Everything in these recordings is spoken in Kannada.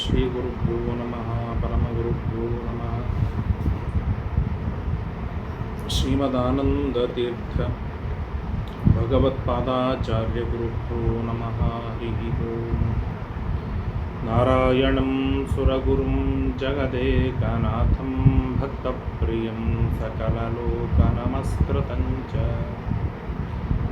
శ్రీ గురుభ్యో నమ పరమ గురుభ్యో నమ. శ్రీమదానందతీర్థ భగవత్పాదాచార్య గురుభ్యో నమ హరి నారాయణం సురగురుం జగదేకనాథం భక్తప్రియం సకలలోకనమస్కృతం చ.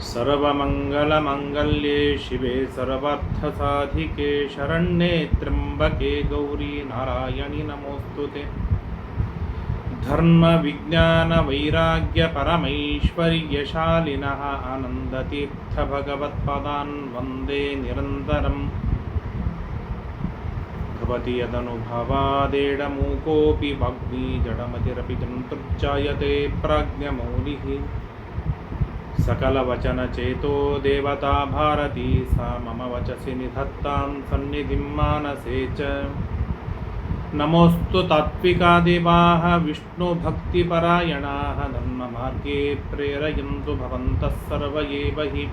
सर्वमङ्गलमङ्गल्ये शिवे सर्वार्थसाधिके शरण्ये त्र्यम्बके गौरी नारायणि नमोऽस्तु ते। धर्मविज्ञानवैराग्यपरमैश्वर्यशालिनः आनन्दतीर्थभगवत्पदान् वन्दे निरन्तरम्। भवति यदनुभवादेडमूकोऽपि जडमतिरपि जन्तुर्जायते प्राज्ञमौलिः सकलवचनचेतो देवता भारती सा मम वचसि निधत्तां सन्निधिं मानसे च नमोऽस्तु तात्विका देवाः विष्णुभक्तिपरायणाः धर्ममार्गे प्रेरयन्तु भवन्तः सर्व एव हि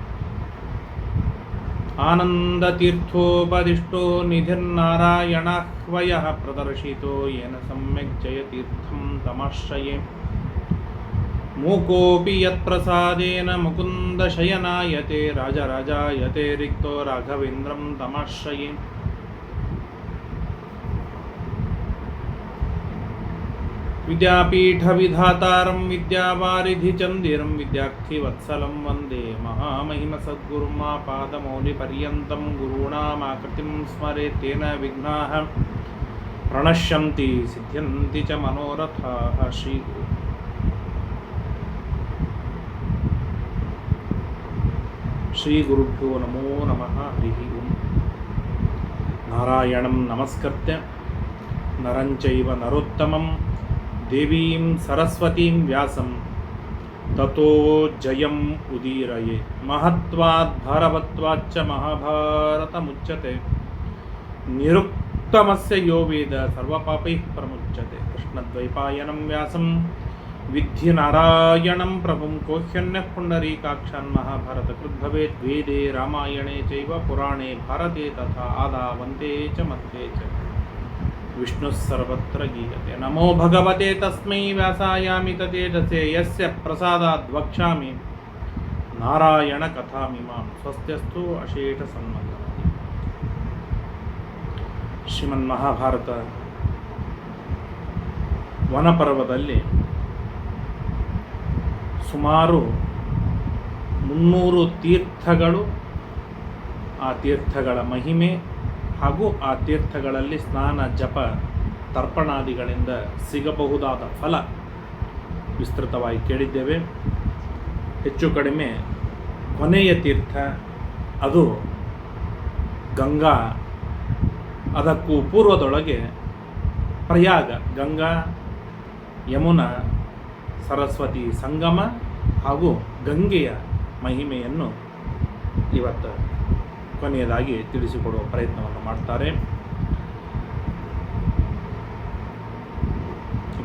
आनन्दतीर्थोपदिष्टो निधिर्नारायणाह्वयः प्रदर्शितो येन सम्यक् जयतीर्थं तमाश्रये मूकोऽपि यत्प्रसादेन मुकुन्दशयनायते, राजराजायते, रिक्तो राघवेन्द्रं तमाश्रये। विद्यापीठविधातारं, विद्यावारिधिचन्दिरं विद्यार्थिवत्सलं वंदे महामहिमसद्गुरुमापादमौलिपर्यन्तं गुरूणामाकृतिं स्मरे तेन विघ्नाः प्रणश्यन्ति, सिद्ध्यन्ति च मनोरथाः श्रीगुरु ಶ್ರೀಗುರುಭ್ಯೋ ನಮೋ ನಮಃ, ಹರಿ ಓಂ. ನಾರಾಯಣಂ ನಮಸ್ಕೃತ್ಯ ನರಂಚೈವ ನರೋತ್ತಮಂ. ದೇವೀಂ ಸರಸ್ವತೀಂ ವ್ಯಾಸಂ. ತಥೋ ಜಯಂ ಉದೀರಯೇ. ಮಹತ್ವಾದ್ ಭಾರವತ್ವಾಚ್ಚ ಮಹಾಭಾರತ ಮುಚ್ಚತೆ. ನಿರುಕ್ತಮಸ್ಯ ಯೋ ವೇದ ಸರ್ವಪಾಪೈಃ ಪ್ರಮುಚ್ಯತೆ ಕೃಷ್ಣದ್ವೈಪಾಯನಂ ವ್ಯಾಸಂ. ವಿಧಿ ನಾರಾಯಣಂ ಪ್ರಭುಂ ಕೋಹ್ಯನ್ಯಃ ಪುಂಡರೀಕಾಕ್ಷಾನ್ ಮಹಾಭಾರತ ಕೃದ್ಭವೇ ವೇದೆ ರಾಮಾಯಣೆ ಚೈವ ಪುರಾಣೆ ಭಾರತೆ ತಥಾ ಆದಾವಂತೆ ಚ ಮತ್ತೆ ಚ. ವಿಷ್ಣು ಸರ್ವತ್ರ ಗೀಯತೆ. ನಮೋ ಭಗವತೆ ತಸ್ಮೈ ವ್ಯಾಸಾಯಾಮಿ ತೇಜಸೆ ಯಸ್ಯ ಪ್ರಸಾದಾದ್ ವಕ್ಷಾಮಿ ನಾರಾಯಣ ಕಥಾಮಿಮಾಂ ಸ್ವಸ್ತ್ಯಸ್ತು ಅಶೇಷ ಸನ್ಮತ. ಶ್ರೀಮನ್ ಮಹಾಭಾರತ ವನಪರ್ವದಲ್ಲಿ ಸುಮಾರು ಮುನ್ನೂರು ತೀರ್ಥಗಳು ಆ ತೀರ್ಥಗಳ ಮಹಿಮೆ ಹಾಗೂ ಆ ತೀರ್ಥಗಳಲ್ಲಿ ಸ್ನಾನ, ಜಪ, ತರ್ಪಣಾದಿಗಳಿಂದ ಸಿಗಬಹುದಾದ ಫಲ ವಿಸ್ತೃತವಾಗಿ ಕೇಳಿದ್ದೇವೆ. ಹೆಚ್ಚು ಕಡಿಮೆ ಕೊನೆಯ ತೀರ್ಥ ಅದು ಗಂಗಾ. ಅದಕ್ಕೂ ಪೂರ್ವದೊಳಗೆ ಪ್ರಯಾಗ, ಗಂಗಾ, ಯಮುನಾ ಸರಸ್ವತಿ ಸಂಗಮ ಹಾಗೂ ಗಂಗೆಯ ಮಹಿಮೆಯನ್ನು ಇವತ್ತು ಕೊನೆಯದಾಗಿ ತಿಳಿಸಿಕೊಡುವ ಪ್ರಯತ್ನವನ್ನು ಮಾಡ್ತಾರೆ.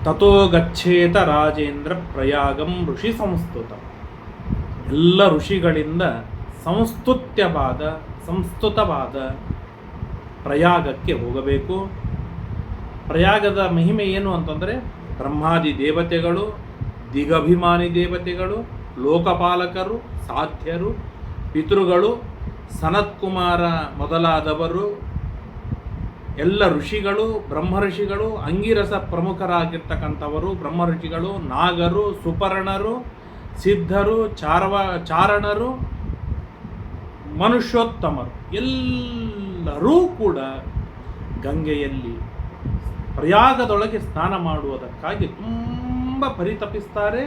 ತಥೋ ಗಚ್ಚೇತ ರಾಜೇಂದ್ರ ಪ್ರಯಾಗಂ ಋಷಿ ಸಂಸ್ತುತ. ಎಲ್ಲ ಋಷಿಗಳಿಂದ ಸಂಸ್ತುತ್ಯವಾದ, ಸಂಸ್ತುತವಾದ ಪ್ರಯಾಗಕ್ಕೆ ಹೋಗಬೇಕು. ಪ್ರಯಾಗದ ಮಹಿಮೆ ಏನು ಅಂತಂದರೆ ಬ್ರಹ್ಮಾದಿ ದೇವತೆಗಳು ದಿಗಭಿಮಾನಿ ದೇವತೆಗಳು, ಲೋಕಪಾಲಕರು, ಸಾಧ್ಯರು, ಪಿತೃಗಳು, ಸನತ್ಕುಮಾರ ಮೊದಲಾದವರು, ಎಲ್ಲ ಋಷಿಗಳು ಬ್ರಹ್ಮ ಋಷಿಗಳು ಅಂಗಿರಸ ಪ್ರಮುಖರಾಗಿರ್ತಕ್ಕಂಥವರು ಬ್ರಹ್ಮ ಋಷಿಗಳು ನಾಗರು, ಸುಪರ್ಣರು, ಸಿದ್ಧರು, ಚಾರವ, ಚಾರಣರು, ಮನುಷ್ಯೋತ್ತಮರು. ಎಲ್ಲರೂ ಕೂಡ ಗಂಗೆಯಲ್ಲಿ ಪ್ರಯಾಗದೊಳಗೆ ಸ್ನಾನ ಮಾಡುವುದಕ್ಕಾಗಿ ತುಂಬ ಪರಿತಪಿಸ್ತಾರೆ,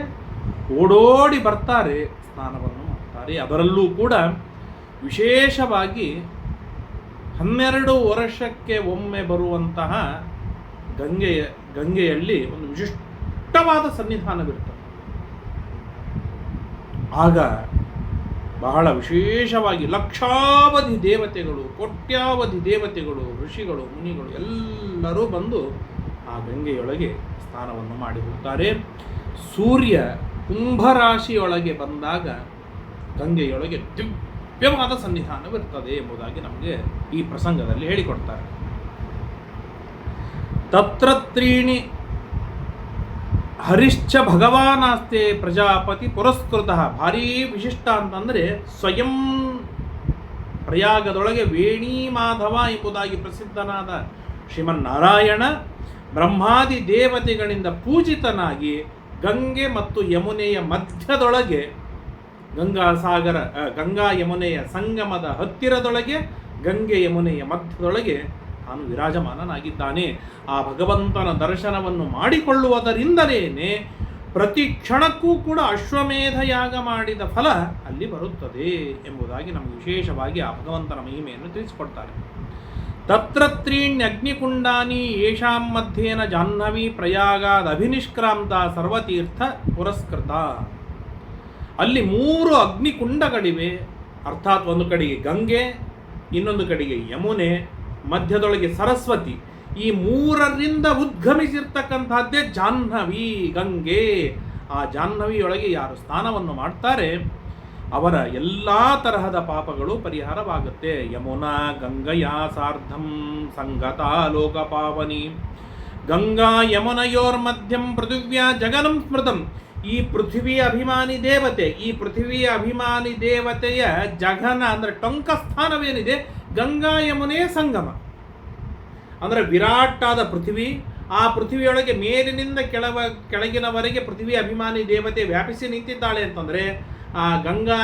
ಓಡೋಡಿ ಬರ್ತಾರೆ ಸ್ನಾನವನ್ನು ಮಾಡ್ತಾರೆ. ಅದರಲ್ಲೂ ಕೂಡ ವಿಶೇಷವಾಗಿ ಹನ್ನೆರಡು ವರ್ಷಕ್ಕೆ ಒಮ್ಮೆ ಬರುವಂತಹ ಗಂಗೆಯ, ಗಂಗೆಯಲ್ಲಿ ಒಂದು ವಿಶಿಷ್ಟವಾದ ಸನ್ನಿಧಾನವಿರ್ತದೆ ಆಗ ಬಹಳ ವಿಶೇಷವಾಗಿ ಲಕ್ಷಾವಧಿ ದೇವತೆಗಳು, ಕೋಟ್ಯಾವಧಿ ದೇವತೆಗಳು, ಋಷಿಗಳು, ಮುನಿಗಳು ಎಲ್ಲರೂ ಬಂದು ಆ ಗಂಗೆಯೊಳಗೆ ಸ್ನಾನವನ್ನು ಮಾಡಿ ಹೋಗ್ತಾರೆ ಸೂರ್ಯ ಕುಂಭರಾಶಿಯೊಳಗೆ ಬಂದಾಗ ಗಂಗೆಯೊಳಗೆ ದಿವ್ಯವಾದ ಸನ್ನಿಧಾನವಿರ್ತದೆ ಎಂಬುದಾಗಿ ನಮಗೆ ಈ ಪ್ರಸಂಗದಲ್ಲಿ ಹೇಳಿಕೊಡ್ತಾರೆ. ತತ್ರ ತ್ರೀಣಿ ಹರಿಶ್ಚ ಭಗವಾನಾಸ್ತೆ ಪ್ರಜಾಪತಿ ಪುರಸ್ಕೃತ ಭಾರೀ ವಿಶಿಷ್ಟ ಅಂತಂದರೆ ಸ್ವಯಂ ಪ್ರಯಾಗದೊಳಗೆ ವೇಣಿ ಮಾಧವ ಎಂಬುದಾಗಿ ಪ್ರಸಿದ್ಧನಾದ ಶ್ರೀಮನ್ನಾರಾಯಣ ಬ್ರಹ್ಮಾದಿ ದೇವತೆಗಳಿಂದ ಪೂಜಿತನಾಗಿ ಗಂಗೆ ಮತ್ತು ಯಮುನೆಯ ಮಧ್ಯದೊಳಗೆ ಗಂಗಾ ಸಾಗರ ಗಂಗಾ ಯಮುನೆಯ ಸಂಗಮದ ಹತ್ತಿರದೊಳಗೆ, ಗಂಗೆ ಯಮುನೆಯ ಮಧ್ಯದೊಳಗೆ ತಾನು ವಿರಾಜಮಾನನಾಗಿದ್ದಾನೆ. ಆ ಭಗವಂತನ ದರ್ಶನವನ್ನು ಮಾಡಿಕೊಳ್ಳುವುದರಿಂದಲೇ ಪ್ರತಿ ಕ್ಷಣಕ್ಕೂ ಕೂಡ ಅಶ್ವಮೇಧ ಯಾಗ ಮಾಡಿದ ಫಲ ಅಲ್ಲಿ ಬರುತ್ತದೆ ಎಂಬುದಾಗಿ ನಮಗೆ ವಿಶೇಷವಾಗಿ ಆ ಭಗವಂತನ ಮಹಿಮೆಯನ್ನು ತಿಳಿಸಿಕೊಡ್ತಾರೆ. ತತ್ರ ಯಶಾಂ ಮಧ್ಯೇನ ಜಾಹ್ನವಿ ಪ್ರಯಾಗಾದ ಅಭಿನಿಷ್ಕ್ರಾಂತ ಸರ್ವತೀರ್ಥ ಪುರಸ್ಕೃತ. ಅಲ್ಲಿ ಮೂರು ಅಗ್ನಿಕುಂಡಗಳಿವೆ. ಅರ್ಥಾತ್ ಒಂದು ಕಡೆಗೆ ಗಂಗೆ, ಇನ್ನೊಂದು ಕಡೆಗೆ ಯಮುನೆ, ಮಧ್ಯದೊಳಗೆ ಸರಸ್ವತಿ. ಈ ಮೂರರಿಂದ ಉದ್ಗಮಿಸಿರ್ತಕ್ಕಂಥದ್ದೇ ಜಾಹ್ನವಿ, ಗಂಗೆ. ಆ ಜಾಹ್ನವಿಯೊಳಗೆ ಯಾರು ಸ್ನಾನವನ್ನು ಮಾಡ್ತಾರೆ? ಅವರ ಎಲ್ಲ ತರಹದ ಪಾಪಗಳು ಪರಿಹಾರವಾಗುತ್ತೆ. ಯಮುನಾ, ಗಂಗಯಾ, ಸಾರ್ಧಂ, ಸಂಗತ, ಲೋಕಪಾವನಿ. ಗಂಗಾ ಯಮುನಯೋರ್ಮಧ್ಯಂ ಪೃಥಿವ್ಯಾ, ಜಗನಂ ಸ್ಮೃತಂ. ಈ ಪೃಥ್ವಿಯ ಅಭಿಮಾನಿ ದೇವತೆ, ಈ ಪೃಥ್ವಿಯ ಅಭಿಮಾನಿ ದೇವತೆಯ ಜಗನ ಅಂದ್ರೆ ಟೊಂಕ ಸ್ಥಾನವೇನಿದೆ? ಗಂಗಾ ಯಮುನೆಯ ಸಂಗಮ. ಅಂದರೆ ವಿರಾಟಾದ ಪೃಥ್ವಿ, ಆ ಪೃಥ್ವಿಯೊಳಗೆ ಮೇಲಿನಿಂದ ಕೆಳವ, ಕೆಳಗಿನವರೆಗೆ ಪೃಥ್ವಿ ಅಭಿಮಾನಿ ದೇವತೆ ವ್ಯಾಪಿಸಿ ನಿಂತಿದ್ದಾಳೆ ಅಂತಂದ್ರೆ ಆ ಗಂಗಾ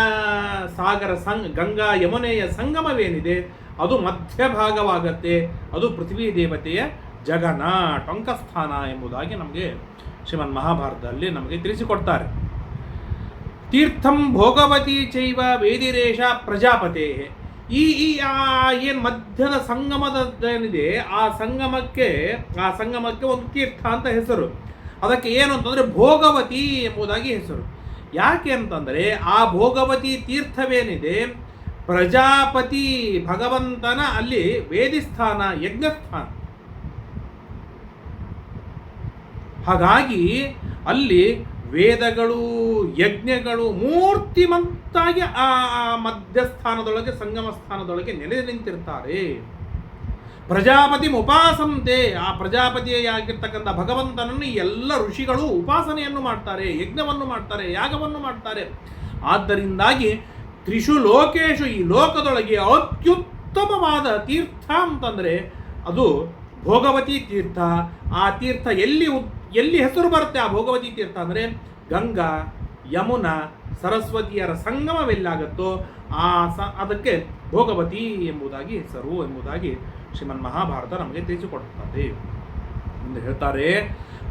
ಸಾಗರ ಸಂಗ, ಗಂಗಾ ಯಮುನೆಯ ಸಂಗಮವೇನಿದೆ? ಅದು ಮಧ್ಯಭಾಗವಾಗತ್ತೆ. ಅದು ಪೃಥ್ವಿ ದೇವತೆಯ ಜಗನ ಟೊಂಕಸ್ಥಾನ ಎಂಬುದಾಗಿ ನಮಗೆ ಶ್ರೀಮನ್ ಮಹಾಭಾರತದಲ್ಲಿ ನಮಗೆ ತಿಳಿಸಿಕೊಡ್ತಾರೆ. ತೀರ್ಥಂ ಭೋಗವತಿ ಚೈವ ವೇದಿರೇಶ ಪ್ರಜಾಪತೆ ಈ ಈ ಏನು ಮಧ್ಯದ ಸಂಗಮದ ಏನಿದೆ ಆ ಸಂಗಮಕ್ಕೆ ಆ ಸಂಗಮಕ್ಕೆ ಒಂದು ತೀರ್ಥ ಅಂತ ಹೆಸರು. ಅದಕ್ಕೆ ಏನು ಅಂತಂದರೆ ಭೋಗವತಿ ಎಂಬುದಾಗಿ ಹೆಸರು. ಯಾಕೆ ಅಂತಂದರೆ ಆ ಭೋಗವತಿ ತೀರ್ಥವೇನಿದೆ, ಪ್ರಜಾಪತಿ ಭಗವಂತನ ಅಲ್ಲಿ ವೇದಿಸ್ಥಾನ, ಯಜ್ಞಸ್ಥಾನ. ಹಾಗಾಗಿ ಅಲ್ಲಿ ವೇದಗಳು, ಯಜ್ಞಗಳು ಮೂರ್ತಿಮಂತಾಗಿ ಆ ಮಧ್ಯಸ್ಥಾನದೊಳಗೆ ಸಂಗಮ ಸ್ಥಾನದೊಳಗೆ ನೆಲೆ ನಿಂತಿರ್ತಾರೆ. ಪ್ರಜಾಪತಿ ಉಪಾಸಂತೆ. ಆ ಪ್ರಜಾಪತಿಯಾಗಿರ್ತಕ್ಕಂಥ ಭಗವಂತನನ್ನು ಎಲ್ಲ ಋಷಿಗಳು ಉಪಾಸನೆಯನ್ನು ಮಾಡ್ತಾರೆ, ಯಜ್ಞವನ್ನು ಮಾಡ್ತಾರೆ, ಯಾಗವನ್ನು ಮಾಡ್ತಾರೆ. ಆದ್ದರಿಂದಾಗಿ ತ್ರಿಷು ಲೋಕೇಶು ಈ ಲೋಕದೊಳಗೆ ಅತ್ಯುತ್ತಮವಾದ ತೀರ್ಥ ಅಂತಂದರೆ ಅದು ಭೋಗವತಿ ತೀರ್ಥ. ಆ ತೀರ್ಥ ಎಲ್ಲಿ ಎಲ್ಲಿ ಹೆಸರು ಬರುತ್ತೆ ಆ ಭೋಗವತಿ ತೀರ್ಥ ಅಂದರೆ ಗಂಗಾ, ಯಮುನಾ, ಸರಸ್ವತಿಯರ ಸಂಗಮವೆಲ್ಲಾಗತ್ತೋ, ಆ ಸ, ಅದಕ್ಕೆ ಭೋಗವತಿ ಎಂಬುದಾಗಿ ಹೆಸರು ಎಂಬುದಾಗಿ ಶ್ರೀಮನ್ ಮಹಾಭಾರತ ನಮಗೆ ತಿಳಿಸಿಕೊಡುತ್ತದೆ. ಎಂದು ಹೇಳ್ತಾರೆ,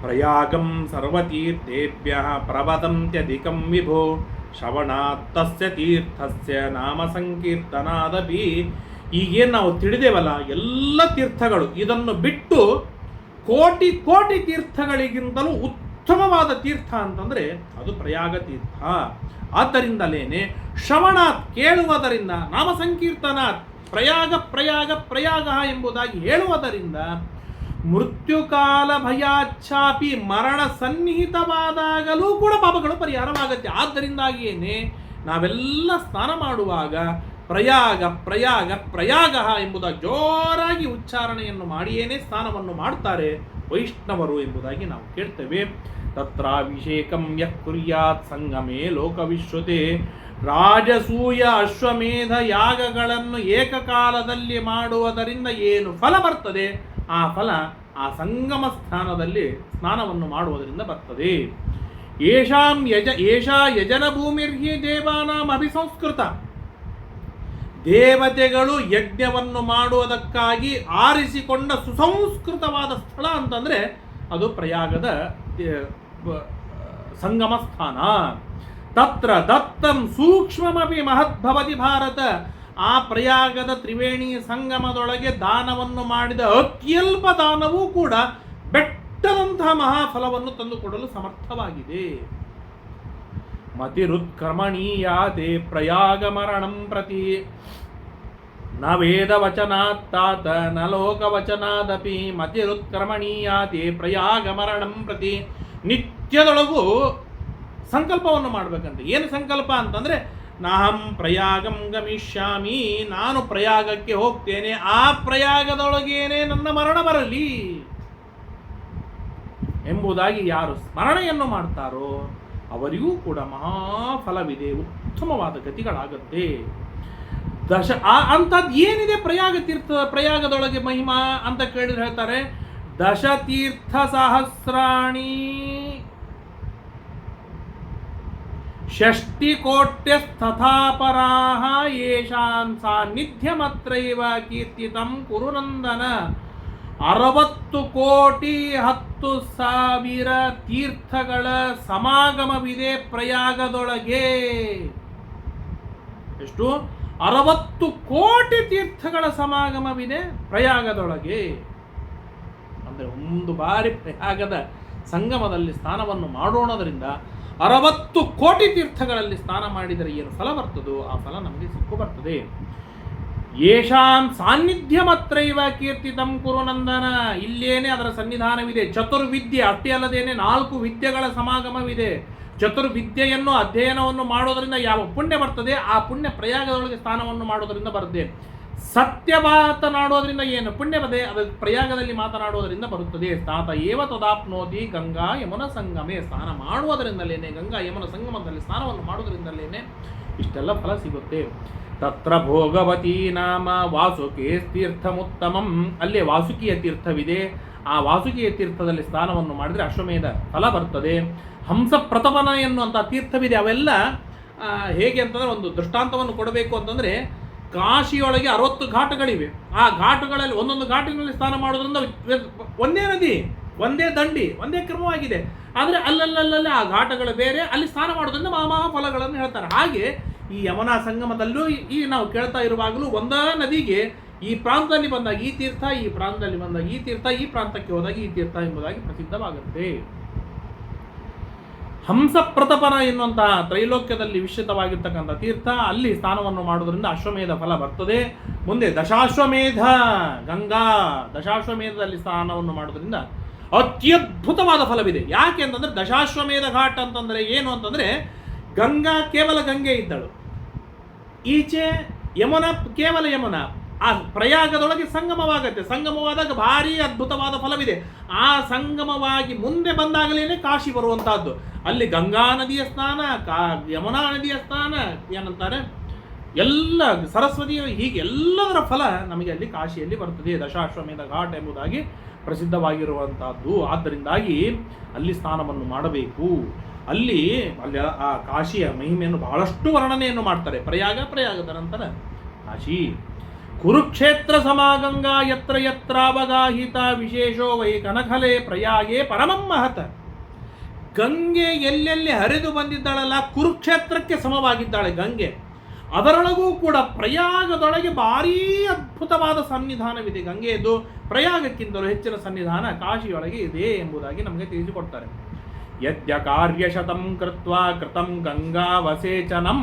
ಪ್ರಯಾಗಂ ಸರ್ವತೀರ್ಥೇಭ್ಯ ಪ್ರವದಂತ್ಯಧಿಕಂ ವಿಭೋ ಶ್ರವಣಾತ್ತಸ್ಯ ತೀರ್ಥಸ್ಯ ನಾಮ ಸಂಕೀರ್ತನಾದಪಿ. ಈಗೇನು ನಾವು ತಿಳಿದೇವಲ್ಲ, ಎಲ್ಲ ತೀರ್ಥಗಳು ಇದನ್ನು ಬಿಟ್ಟು ಕೋಟಿ ಕೋಟಿ ತೀರ್ಥಗಳಿಗಿಂತಲೂ ಉತ್ತಮವಾದ ತೀರ್ಥ ಅಂತಂದರೆ ಅದು ಪ್ರಯಾಗ ತೀರ್ಥ. ಆದ್ದರಿಂದಲೇನೆ ಶ್ರವಣಾತ್ ಕೇಳುವುದರಿಂದ ನಾಮ ಸಂಕೀರ್ತನಾತ್ ಪ್ರಯಾಗ ಪ್ರಯಾಗ ಪ್ರಯಾಗ ಎಂಬುದಾಗಿ ಹೇಳುವುದರಿಂದ ಮೃತ್ಯುಕಾಲ ಭಯಾಚ್ಛಾಪಿ ಮರಣ ಸನ್ನಿಹಿತವಾದಾಗಲೂ ಕೂಡ ಪಾಪಗಳು ಪರಿಹಾರವಾಗುತ್ತೆ. ಆದ್ದರಿಂದಾಗಿಯೇ ನಾವೆಲ್ಲ ಸ್ನಾನ ಮಾಡುವಾಗ ಪ್ರಯಾಗ ಪ್ರಯಾಗ ಪ್ರಯಾಗ ಎಂಬುದಾಗಿ ಜೋರಾಗಿ ಉಚ್ಚಾರಣೆಯನ್ನು ಮಾಡಿಯೇನೆ ಸ್ನಾನವನ್ನು ಮಾಡ್ತಾರೆ ವೈಷ್ಣವರು ಎಂಬುದಾಗಿ ನಾವು ಕೇಳ್ತೇವೆ. ತತ್ರಾಭಿಷೇಕಂ ಯಃ ಕುರ್ಯಾತ್ ಸಂಗಮೇ ಲೋಕವಿಶ್ವತೆ ರಾಜಸೂಯ ಅಶ್ವಮೇಧ ಯಾಗಗಳನ್ನು ಏಕಕಾಲದಲ್ಲಿ ಮಾಡುವುದರಿಂದ ಏನು ಫಲ ಬರ್ತದೆ? ಆ ಫಲ ಆ ಸಂಗಮ ಸ್ಥಾನದಲ್ಲಿ ಸ್ನಾನವನ್ನು ಮಾಡುವುದರಿಂದ ಬರ್ತದೆ. ಏಷಾಂ ಯಜ ಏಷಾ ಯಜನ ಭೂಮಿರ್ಹಿ ದೇವಾನಾಂ ಅಭಿಸಂಸ್ಕೃತ. ದೇವತೆಗಳು ಯಜ್ಞವನ್ನು ಮಾಡುವುದಕ್ಕಾಗಿ ಆರಿಸಿಕೊಂಡ ಸುಸಂಸ್ಕೃತವಾದ ಸ್ಥಳ ಅಂತಂದ್ರೆ ಅದು ಪ್ರಯಾಗದ ಏ, ಬ- ಸಂಗಮ ಸ್ಥಾನ ತತ್ರ ದತ್ತಂ ಸೂಕ್ಷ್ಮಮಿ ಮಹದ್ಭವತಿ ಭಾರತ. ಆ ಪ್ರಯಾಗದ ತ್ರಿವೇಣಿ ಸಂಗಮದೊಳಗೆ ದಾನವನ್ನು ಮಾಡಿದ ಅತ್ಯಲ್ಪ ದಾನವೂ ಕೂಡ ಬೆಟ್ಟದಂತಹ ಮಹಾಫಲವನ್ನು ತಂದುಕೊಡಲು ಸಮರ್ಥವಾಗಿದೆ. ಮತಿರುತ್ಕರ್ಮಣೀಯಾತೆ ಪ್ರಯಾಗ ಮರಣಂ ಪ್ರತಿ. ನ ವೇದ ವಚನಾತ್ತಾತ ನ ಲೋಕವಚನಾದಪಿ ಮತಿರುತ್ಕರ್ಮಣೀಯಾತೆ ಪ್ರಯಾಗ ಮರಣಂ ಪ್ರತಿ. ನಿತ್ಯದೊಳಗೂ ಸಂಕಲ್ಪವನ್ನು ಮಾಡಬೇಕಂತ. ಏನು ಸಂಕಲ್ಪ ಅಂತಂದರೆ, ನಾಹಂ ಪ್ರಯಾಗಂ ಗಮಿಷ್ಯಾಮಿ, ನಾನು ಪ್ರಯಾಗಕ್ಕೆ ಹೋಗ್ತೇನೆ, ಆ ಪ್ರಯಾಗದೊಳಗೇನೆ ನನ್ನ ಮರಣ ಬರಲಿ. ಎಂಬುದಾಗಿ ಯಾರು ಸ್ಮರಣೆಯನ್ನು ಮಾಡ್ತಾರೋ, ಅವರಿಗೂ ಕೂಡ ಮಹಾಫಲವಿದೆ, ಉತ್ತಮವಾದ ಗತಿಗಳಾಗತ್ತೆ. ದಶ, ಆ ಅಂಥದ್ದು ಏನಿದೆ ಪ್ರಯಾಗ ತೀರ್ಥ, ಪ್ರಯಾಗದೊಳಗೆ ಮಹಿಮಾ ಅಂತ ಕೇಳಿದ್ರೆ ಹೇಳ್ತಾರೆ ದಶತೀರ್ಥ ಸಹಸ್ರಾಣಿ ಷಷ್ಟಿಕೋಟ್ಯಸ್ತಥಾಪರಾಹ ಯೇಷಾಂ ಸಾನ್ನಿಧ್ಯಮತ್ರೈವ ಕೀರ್ತಿತಂ ಕುರುನಂದನ. ಅರವತ್ತು ಕೋಟಿ ಹತ್ತು ಸಾವಿರ ತೀರ್ಥಗಳ ಸಮಾಗಮವಿದೆ ಪ್ರಯಾಗದೊಳಗೆ. ಎಷ್ಟು? ಅರವತ್ತು ಕೋಟಿ ತೀರ್ಥಗಳ ಸಮಾಗಮವಿದೆ ಪ್ರಯಾಗದೊಳಗೆ. ಅಂದರೆ ಒಂದು ಬಾರಿ ಪ್ರಯಾಗದ ಸಂಗಮದಲ್ಲಿ ಸ್ನಾನವನ್ನು ಮಾಡೋಣದರಿಂದ ಅರವತ್ತು ಕೋಟಿ ತೀರ್ಥಗಳಲ್ಲಿ ಸ್ನಾನ ಮಾಡಿದರೆ ಏನು ಫಲ ಬರ್ತದೋ ಆ ಫಲ ನಮಗೆ ಸಿಕ್ಕು ಬರ್ತದೆ. ಯೇಷಾಂ ಸಾನ್ನಿಧ್ಯಮತ್ರೈವ ಕೀರ್ತಿತಂ ಕುರುನಂದನ ಇಲ್ಲೇನೆ ಅದರ ಸನ್ನಿಧಾನವಿದೆ. ಚತುರ್ವಿದ್ಯೆ ಅಷ್ಟೇ ಅಲ್ಲದೇನೆ ನಾಲ್ಕು ವಿದ್ಯೆಗಳ ಸಮಾಗಮವಿದೆ. ಚತುರ್ವಿದ್ಯೆಯನ್ನು ಅಧ್ಯಯನವನ್ನು ಮಾಡೋದರಿಂದ ಯಾವ ಪುಣ್ಯ ಬರ್ತದೆ? ಆ ಪುಣ್ಯ ಪ್ರಯಾಗದೊಳಗೆ ಸ್ಥಾನವನ್ನು ಮಾಡೋದರಿಂದ ಬರುತ್ತೆ ಸತ್ಯ ಮಾತನಾಡೋದ್ರಿಂದ ಏನು? ಪುಣ್ಯ ಅದು ಪ್ರಯಾಗದಲ್ಲಿ ಮಾತನಾಡೋದರಿಂದ ಬರುತ್ತದೆ. ತಾತ ಏವ ತದಾಪ್ನೋತಿ ಗಂಗಾ ಯಮುನ ಸಂಗಮೆ. ಸ್ನಾನ ಮಾಡುವುದರಿಂದಲೇನೆ, ಗಂಗಾ ಯಮುನ ಸಂಗಮದಲ್ಲಿ ಸ್ನಾನವನ್ನು ಮಾಡುವುದರಿಂದಲೇನೆ ಇಷ್ಟೆಲ್ಲ ಫಲ ಸಿಗುತ್ತೆ. ತತ್ರ ಭೋಗವತಿ ನಾಮ ವಾಸುಕಿ ತೀರ್ಥಮುತ್ತಮಂ ಅಲ್ಲಿ ವಾಸುಕಿಯ ತೀರ್ಥವಿದೆ. ಆ ವಾಸುಕಿಯ ತೀರ್ಥದಲ್ಲಿ ಸ್ನಾನವನ್ನು ಮಾಡಿದರೆ ಅಶ್ವಮೇಧ ಫಲ ಬರ್ತದೆ. ಹಂಸ ಪ್ರತಪನ ಎನ್ನುವಂಥ ತೀರ್ಥವಿದೆ. ಅವೆಲ್ಲ ಹೇಗೆ ಅಂತಂದರೆ ಒಂದು ದೃಷ್ಟಾಂತವನ್ನು ಕೊಡಬೇಕು ಅಂತಂದ್ರೆ ಕಾಶಿಯೊಳಗೆ ಅರವತ್ತು ಘಾಟಗಳಿವೆ. ಆ ಘಾಟಗಳಲ್ಲಿ ಒಂದೊಂದು ಘಾಟಿನಲ್ಲಿ ಸ್ನಾನ ಮಾಡೋದ್ರಿಂದ ಒಂದೇ ನದಿ, ಒಂದೇ ದಂಡಿ, ಒಂದೇ ಕ್ರಮವಾಗಿದೆ. ಆದರೆ ಅಲ್ಲಲ್ಲಲ್ಲೇ ಆ ಘಾಟಗಳು ಬೇರೆ, ಅಲ್ಲಿ ಸ್ನಾನ ಮಾಡೋದ್ರಿಂದ ಮಹಾ ಫಲಗಳನ್ನು ಹೇಳ್ತಾರೆ. ಹಾಗೆ ಈ ಯಮುನಾ ಸಂಗಮದಲ್ಲೂ ಈ ನಾವು ಕೇಳ್ತಾ ಇರುವಾಗಲೂ ಒಂದೇ ನದಿಗೆ ಈ ಪ್ರಾಂತದಲ್ಲಿ ಬಂದಾಗ ಈ ತೀರ್ಥ, ಈ ಪ್ರಾಂತದಲ್ಲಿ ಬಂದಾಗ ಈ ತೀರ್ಥ, ಈ ಪ್ರಾಂತಕ್ಕೆ ಹೋದಾಗ ಈ ತೀರ್ಥ ಎಂಬುದಾಗಿ ಪ್ರಸಿದ್ಧವಾಗುತ್ತೆ. ಹಂಸ ಪ್ರತಪನ ಎನ್ನುವಂತಹ ತ್ರೈಲೋಕ್ಯದಲ್ಲಿ ವಿಶ್ರಿತವಾಗಿರ್ತಕ್ಕಂಥ ತೀರ್ಥ, ಅಲ್ಲಿ ಸ್ನಾನವನ್ನು ಮಾಡುವುದರಿಂದ ಅಶ್ವಮೇಧ ಫಲ ಬರ್ತದೆ. ಮುಂದೆ ದಶಾಶ್ವಮೇಧ, ಗಂಗಾ ದಶಾಶ್ವಮೇಧದಲ್ಲಿ ಸ್ನಾನವನ್ನು ಮಾಡುವುದರಿಂದ ಅತ್ಯದ್ಭುತವಾದ ಫಲವಿದೆ. ಯಾಕೆ ಅಂತಂದ್ರೆ ದಶಾಶ್ವಮೇಧ ಘಾಟ್ ಅಂತಂದ್ರೆ ಏನು ಅಂತಂದ್ರೆ ಗಂಗಾ ಕೇವಲ ಗಂಗೆ ಇದ್ದಳು. ಈಚೆ ಯಮುನ ಕೇವಲ ಯಮುನ ಆ ಪ್ರಯಾಗದೊಳಗೆ ಸಂಗಮವಾಗತ್ತೆ. ಸಂಗಮವಾದಾಗ ಭಾರಿ ಅದ್ಭುತವಾದ ಫಲವಿದೆ. ಆ ಸಂಗಮವಾಗಿ ಮುಂದೆ ಬಂದಾಗಲೇ ಕಾಶಿ ಬರುವಂತಹದ್ದು. ಅಲ್ಲಿ ಗಂಗಾ ನದಿಯ ಸ್ನಾನ, ಕಾ ಯಮುನಾ ನದಿಯ ಸ್ನಾನ, ಏನಂತಾರೆ? ಎಲ್ಲ ಸರಸ್ವತಿಯ ಹೀಗೆ ಎಲ್ಲದರ ಫಲ ನಮಗೆ ಅಲ್ಲಿ ಕಾಶಿಯಲ್ಲಿ ಬರ್ತದೆ. ದಶಾಶ್ವಮೇಧ ಘಾಟ್ ಎಂಬುದಾಗಿ ಪ್ರಸಿದ್ಧವಾಗಿರುವಂತಹದ್ದು. ಆದ್ದರಿಂದಾಗಿ ಅಲ್ಲಿ ಸ್ನಾನವನ್ನು ಮಾಡಬೇಕು. ಅಲ್ಲಿ ಅಲ್ಲಿ ಆ ಕಾಶಿಯ ಮಹಿಮೆಯನ್ನು ಬಹಳಷ್ಟು ವರ್ಣನೆಯನ್ನು ಮಾಡ್ತಾರೆ. ಪ್ರಯಾಗ, ಪ್ರಯಾಗದ ನಂತರ ಕಾಶಿ. ಕುರುಕ್ಷೇತ್ರ ಸಮಾಗಂಗಾ ಯತ್ರ ಯತ್ರಾವಗಾಹಿತ ವಿಶೇಷೋ ವೈ ಕನಕಲೆ ಪ್ರಯಾಗೇ ಪರಮಂ ಮಹತ. ಗಂಗೆ ಎಲ್ಲೆಲ್ಲಿ ಹರಿದು ಬಂದಿದ್ದಾಳಲ್ಲ, ಕುರುಕ್ಷೇತ್ರಕ್ಕೆ ಸಮವಾಗಿದ್ದಾಳೆ ಗಂಗೆ. ಅದರೊಳಗೂ ಕೂಡ ಪ್ರಯಾಗದೊಳಗೆ ಭಾರೀ ಅದ್ಭುತವಾದ ಸನ್ನಿಧಾನವಿದೆ ಗಂಗೆಯದು ಪ್ರಯಾಗಕ್ಕಿಂತಲೂ ಹೆಚ್ಚಿನ ಸನ್ನಿಧಾನ ಕಾಶಿಯೊಳಗೆ ಇದೆ ಎಂಬುದಾಗಿ ನಮಗೆ ತಿಳಿಸಿಕೊಡ್ತಾರೆ. ಯದ್ಯ ಕಾರ್ಯಶತಂ ಕೃತ್ವ ಕೃತಂ ಗಂಗಾವಸೇಚನಂ.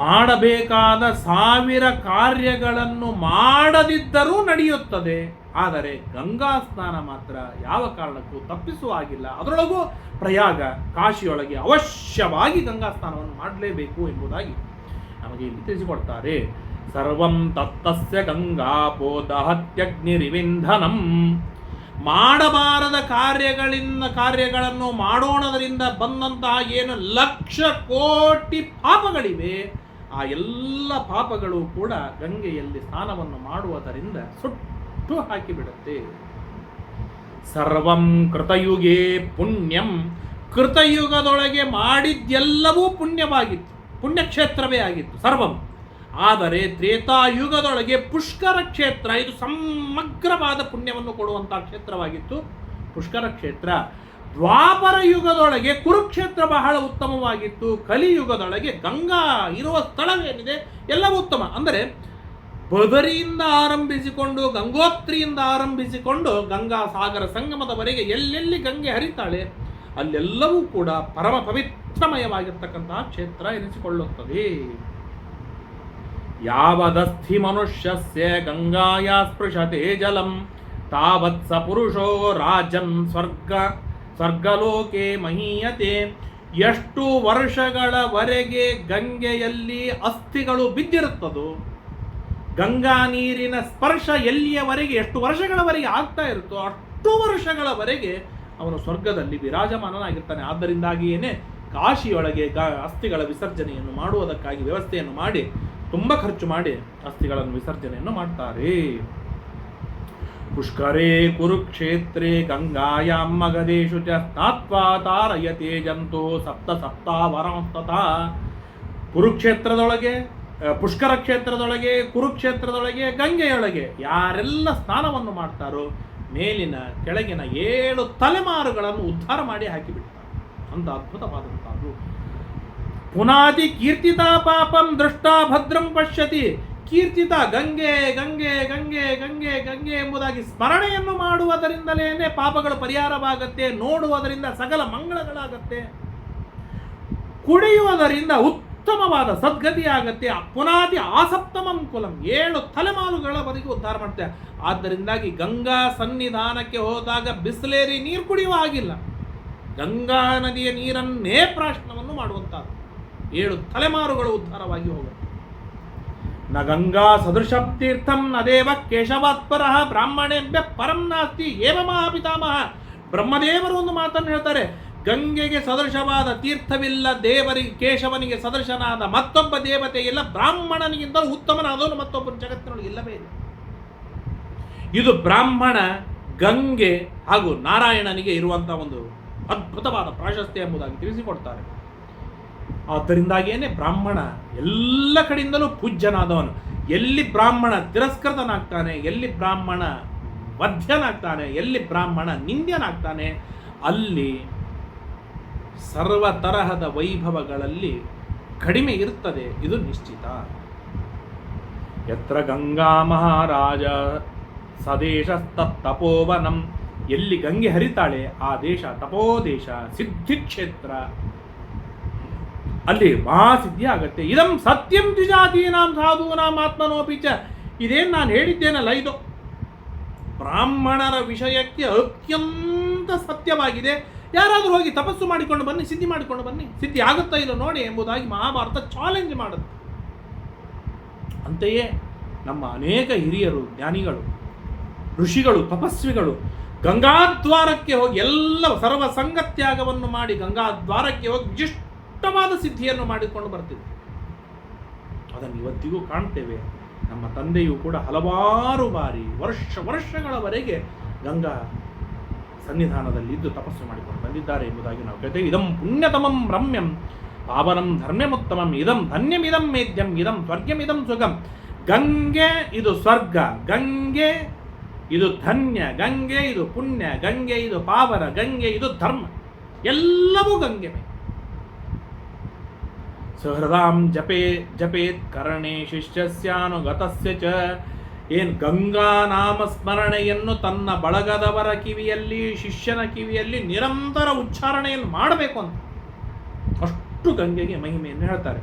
ಮಾಡಬೇಕಾದ ಸಾವಿರ ಕಾರ್ಯಗಳನ್ನು ಮಾಡದಿದ್ದರೂ ನಡೆಯುತ್ತದೆ. ಆದರೆ ಗಂಗಾ ಸ್ನಾನ ಮಾತ್ರ ಯಾವ ಕಾರಣಕ್ಕೂ ತಪ್ಪಿಸುವ ಹಾಗಿಲ್ಲ ಅದರೊಳಗೂ ಪ್ರಯಾಗ ಕಾಶಿಯೊಳಗೆ ಅವಶ್ಯವಾಗಿ ಗಂಗಾ ಸ್ನಾನವನ್ನು ಮಾಡಲೇಬೇಕು ಎಂಬುದಾಗಿ ನಮಗೆ ಇಲ್ಲಿ ತಿಳಿಸಿಕೊಡ್ತಾರೆ. ಸರ್ವಂ ತತ್ತಸ್ಯ ಗಂಗಾಪೋ ದಹತ್ಯಗ್ನಿರಿವಿಂಧನಂ ಮಾಡಬಾರದ ಕಾರ್ಯಗಳಿಂದ ಕಾರ್ಯಗಳನ್ನು ಮಾಡೋಣದರಿಂದ ಬಂದಂತಹ ಏನು ಲಕ್ಷ ಕೋಟಿ ಪಾಪಗಳಿವೆ. ಆ ಎಲ್ಲ ಪಾಪಗಳು ಕೂಡ ಗಂಗೆಯಲ್ಲಿ ಸ್ನಾನವನ್ನು ಮಾಡುವುದರಿಂದ ಸುಟ್ಟು ಹಾಕಿಬಿಡುತ್ತೆ. ಸರ್ವಂ ಕೃತಯುಗೇ ಪುಣ್ಯಂ. ಕೃತಯುಗದೊಳಗೆ ಮಾಡಿದ್ದೆಲ್ಲವೂ ಪುಣ್ಯವಾಗಿತ್ತು. ಪುಣ್ಯಕ್ಷೇತ್ರವೇ ಆಗಿತ್ತು, ಸರ್ವಂ. ಆದರೆ ತ್ರೇತಾಯುಗದೊಳಗೆ ಪುಷ್ಕರ ಕ್ಷೇತ್ರ, ಇದು ಸಮಗ್ರವಾದ ಪುಣ್ಯವನ್ನು ಕೊಡುವಂತಹ ಕ್ಷೇತ್ರವಾಗಿತ್ತು. ಪುಷ್ಕರ ಕ್ಷೇತ್ರ. ದ್ವಾಪರ ಯುಗದೊಳಗೆ ಕುರುಕ್ಷೇತ್ರ ಬಹಳ ಉತ್ತಮವಾಗಿತ್ತು. ಕಲಿಯುಗದೊಳಗೆ ಗಂಗಾ ಇರುವ ಸ್ಥಳವೇನಿದೆ? ಎಲ್ಲವೂ ಉತ್ತಮ. ಅಂದರೆ ಬದರಿಯಿಂದ ಆರಂಭಿಸಿಕೊಂಡು, ಗಂಗೋತ್ರಿಯಿಂದ ಆರಂಭಿಸಿಕೊಂಡು ಗಂಗಾ ಸಾಗರ ಸಂಗಮದವರೆಗೆ ಎಲ್ಲೆಲ್ಲಿ ಗಂಗೆ ಹರಿತಾಳೆ, ಅಲ್ಲೆಲ್ಲವೂ ಕೂಡ ಪರಮ ಪವಿತ್ರಮಯವಾಗಿರ್ತಕ್ಕಂತಹ ಕ್ಷೇತ್ರ ಎನಿಸಿಕೊಳ್ಳುತ್ತದೆ. ಯಾವದಸ್ಥಿ ಮನುಷ್ಯಸ್ಯ ಗಂಗಾಯ ಸ್ಪೃಶತೆ ಜಲಂ ತಾವತ್ ಸ ಪುರುಷೋ ರಾಜನ್ ಸ್ವರ್ಗ. ಸ್ವರ್ಗಲೋಕೆ ಮಹೀಯತೆ. ಎಷ್ಟು ವರ್ಷಗಳವರೆಗೆ ಗಂಗೆಯಲ್ಲಿ ಅಸ್ಥಿಗಳು ಬಿದ್ದಿರುತ್ತದೋ, ಗಂಗಾ ನೀರಿನ ಸ್ಪರ್ಶ ಎಲ್ಲಿಯವರೆಗೆ, ಎಷ್ಟು ವರ್ಷಗಳವರೆಗೆ ಆಗ್ತಾ ಇರುತ್ತೋ, ಅಷ್ಟು ವರ್ಷಗಳವರೆಗೆ ಅವನು ಸ್ವರ್ಗದಲ್ಲಿ ವಿರಾಜಮಾನನಾಗಿರ್ತಾನೆ. ಆದ್ದರಿಂದಾಗಿಯೇ ಕಾಶಿಯೊಳಗೆ ಗ, ಅಸ್ಥಿಗಳ ವಿಸರ್ಜನೆಯನ್ನು ಮಾಡುವುದಕ್ಕಾಗಿ ವ್ಯವಸ್ಥೆಯನ್ನು ಮಾಡಿ, ತುಂಬ ಖರ್ಚು ಮಾಡಿ ಅಸ್ಥಿಗಳನ್ನು ವಿಸರ್ಜನೆಯನ್ನು ಮಾಡ್ತಾರೆ. ಪುಷ್ಕರೇ ಕುರುಕ್ಷೇತ್ರೆ ಗಂಗಾಯಾಂ ಮಗದೇಶು ಚ ಸ್ನಾತ್ವಾ ತಾರಯತೆ ಜಂತು ಸಪ್ತ ಸಪ್ತಾವರಂತತ ಕುರುಕ್ಷೇತ್ರದೊಳಗೆ ಪುಷ್ಕರ ಕ್ಷೇತ್ರದೊಳಗೆ ಕುರುಕ್ಷೇತ್ರದೊಳಗೆ ಗಂಗೆಯೊಳಗೆ ಯಾರೆಲ್ಲ ಸ್ನಾನವನ್ನು ಮಾಡ್ತಾರೋ ಮೇಲಿನ ಕೆಳಗಿನ ಏಳು ತಲೆಮಾರುಗಳನ್ನು ಉದ್ಧಾರ ಮಾಡಿ ಹಾಕಿಬಿಡ್ತಾರೆ. ಅಂತ ಅದ್ಭುತವಾದಂಥದ್ದು. ಪುನಾದಿ ಕೀರ್ತಿತಾ ಪಾಪಂ ದೃಷ್ಟಾ ಭದ್ರಂ ಪಶ್ಯತಿ. ಕೀರ್ತಿತ ಗಂಗೆ ಗಂಗೆ ಗಂಗೆ ಗಂಗೆ ಗಂಗೆ ಎಂಬುದಾಗಿ ಸ್ಮರಣೆಯನ್ನು ಮಾಡುವುದರಿಂದಲೇ ಪಾಪಗಳು ಪರಿಹಾರವಾಗತ್ತೆ, ನೋಡುವುದರಿಂದ ಸಕಲ ಮಂಗಳಗಳಾಗತ್ತೆ. ಕುಡಿಯುವುದರಿಂದ ಉತ್ತಮವಾದ ಸದ್ಗತಿ ಆಗತ್ತೆ ಪುನಾದಿ ಆಸಪ್ತಮಂ ಕುಲಂ, ಏಳು ತಲೆಮಾರುಗಳವರೆಗೆ ಉದ್ಧಾರ ಮಾಡುತ್ತೆ ಆದ್ದರಿಂದಾಗಿ ಗಂಗಾ ಸನ್ನಿಧಾನಕ್ಕೆ ಹೋದಾಗ ಬಿಸಿಲೇರಿ ನೀರು ಕುಡಿಯುವ ಆಗಿಲ್ಲ ಗಂಗಾ ನದಿಯ ನೀರನ್ನೇ ಪ್ರಾಶ್ನವನ್ನು ಮಾಡುವಂಥದ್ದು. ಏಳು ತಲೆಮಾರುಗಳು ಉದ್ಧಾರವಾಗಿ ಹೋಗುತ್ತೆ. ನ ಗಂಗಾ ಸದೃಶಂ ತೀರ್ಥಂ ನ ದೇವ ಕೇಶವಾತ್ಪರ ಬ್ರಾಹ್ಮಣೇಭ್ಯ ಪರಂ ನಾಸ್ತಿ ಏವ ಮಹಾಪಿತಾಮಹ. ಬ್ರಹ್ಮದೇವರು ಒಂದು ಮಾತನ್ನು ಹೇಳ್ತಾರೆ, ಗಂಗೆಗೆ ಸದೃಶವಾದ ತೀರ್ಥವಿಲ್ಲ ದೇವರಿಗೆ ಕೇಶವನಿಗೆ ಸದೃಶನಾದ ಮತ್ತೊಬ್ಬ ದೇವತೆ ಇಲ್ಲ, ಬ್ರಾಹ್ಮಣನಿಗಿಂತಲೂ ಉತ್ತಮನಾದವನು ಮತ್ತೊಬ್ಬನ ಜಗತ್ತಿನೊಳಗೆ ಇಲ್ಲವೇ ಇಲ್ಲ. ಇದು ಬ್ರಾಹ್ಮಣ, ಗಂಗೆ ಹಾಗೂ ನಾರಾಯಣನಿಗೆ ಇರುವಂಥ ಒಂದು ಅದ್ಭುತವಾದ ಪ್ರಾಶಸ್ತ್ಯ ಎಂಬುದಾಗಿ ತಿಳಿಸಿಕೊಡ್ತಾರೆ. ಆದ್ದರಿಂದಾಗಿಯೇ ಬ್ರಾಹ್ಮಣ ಎಲ್ಲ ಕಡೆಯಿಂದಲೂ ಪೂಜ್ಯನಾದವನು. ಎಲ್ಲಿ ಬ್ರಾಹ್ಮಣ ತಿರಸ್ಕೃತನಾಗ್ತಾನೆ, ಎಲ್ಲಿ ಬ್ರಾಹ್ಮಣ ವಧ್ಯನಾಗ್ತಾನೆ, ಎಲ್ಲಿ ಬ್ರಾಹ್ಮಣ ನಿಂದ್ಯನಾಗ್ತಾನೆ, ಅಲ್ಲಿ ಸರ್ವ ತರಹದ ವೈಭವಗಳಲ್ಲಿ ಕಡಿಮೆ ಇರ್ತದೆ, ಇದು ನಿಶ್ಚಿತ. ಯತ್ರ ಗಂಗಾ ಮಹಾರಾಜ ಸದೇಶ ತಪೋವನಂ ಎಲ್ಲಿ ಗಂಗೆ ಹರಿತಾಳೆ, ಆ ದೇಶ ತಪೋದೇಶ, ಸಿದ್ಧಿಕ್ಷೇತ್ರ. ಅಲ್ಲಿ ಮಹಾಸಿದ್ಧಿ ಆಗತ್ತೆ ಇದಂ ಸತ್ಯಂ ದ್ವಿಜಾತೀನಾಂ ಸಾಧೂನಾಂ ಆತ್ಮನೋಪಿಚ ಇದೇನು ನಾನು ಹೇಳಿದ್ದೇನಲ್ಲ ಇದು? ಬ್ರಾಹ್ಮಣರ ವಿಷಯಕ್ಕೆ ಅತ್ಯಂತ ಸತ್ಯವಾಗಿದೆ. ಯಾರಾದರೂ ಹೋಗಿ ತಪಸ್ಸು ಮಾಡಿಕೊಂಡು ಬನ್ನಿ, ಸಿದ್ಧಿ ಮಾಡಿಕೊಂಡು ಬನ್ನಿ. ಸಿದ್ಧಿ ಆಗುತ್ತಾ ಇಲ್ಲ ನೋಡಿ ಎಂಬುದಾಗಿ ಮಹಾಭಾರತ ಚಾಲೆಂಜ್ ಮಾಡುತ್ತೆ. ಅಂತೆಯೇ ನಮ್ಮ ಅನೇಕ ಹಿರಿಯರು, ಜ್ಞಾನಿಗಳು, ಋಷಿಗಳು, ತಪಸ್ವಿಗಳು ಗಂಗಾದ್ವಾರಕ್ಕೆ ಹೋಗಿ ಎಲ್ಲ ಸರ್ವ ಸಂಗತ್ಯಾಗವನ್ನು ಮಾಡಿ ಗಂಗಾದ್ವಾರಕ್ಕೆ ಹೋಗಿ ವಿಶಿಷ್ಟವಾದ ಸಿದ್ಧಿಯನ್ನು ಮಾಡಿಕೊಂಡು ಬರ್ತಿದೆ ಅದನ್ನು ಇವತ್ತಿಗೂ ಕಾಣ್ತೇವೆ. ನಮ್ಮ ತಂದೆಯು ಕೂಡ ಹಲವಾರು ಬಾರಿ ವರ್ಷ ವರ್ಷಗಳವರೆಗೆ ಗಂಗಾ ಸನ್ನಿಧಾನದಲ್ಲಿ ಇದ್ದು ತಪಸ್ಸು ಮಾಡಿಕೊಂಡು ಬಂದಿದ್ದಾರೆ ಎಂಬುದಾಗಿ ನಾವು ಕೇಳ್ತೇವೆ. ಇದಂ ಪುಣ್ಯತಮಂ ರಮ್ಯಂ ಪಾವನಂ ಧರ್ಮ್ಯಮುತ್ತಮಂ ಇದಂ ಧನ್ಯಮಿದಂ ಮೇದ್ಯಂ ಇದಂ ಸ್ವರ್ಗಮಿದಂ ಸುಗಂ. ಗಂಗೆ ಇದು ಸ್ವರ್ಗ, ಗಂಗೆ ಇದು ಧನ್ಯ, ಗಂಗೆ ಇದು ಪುಣ್ಯ, ಗಂಗೆ ಇದು ಪಾವನ, ಗಂಗೆ ಇದು ಧರ್ಮ. ಎಲ್ಲವೂ ಗಂಗೆಮೆ ಸಹೃದಾಂ ಜಪೇ ಜಪೇತ್ ಕರಣೆ ಶಿಷ್ಯಸ್ಯಾನುಗತಸ್ಯ ಚ. ಏನು ಗಂಗಾ ನಾಮ ಸ್ಮರಣೆಯನ್ನು ತನ್ನ ಬಳಗದವರ ಕಿವಿಯಲ್ಲಿ, ಶಿಷ್ಯನ ಕಿವಿಯಲ್ಲಿ ನಿರಂತರ ಉಚ್ಚಾರಣೆಯನ್ನು ಮಾಡಬೇಕು ಅಂತ. ಅಷ್ಟು ಗಂಗೆಗೆ ಮಹಿಮೆಯನ್ನು ಹೇಳ್ತಾರೆ.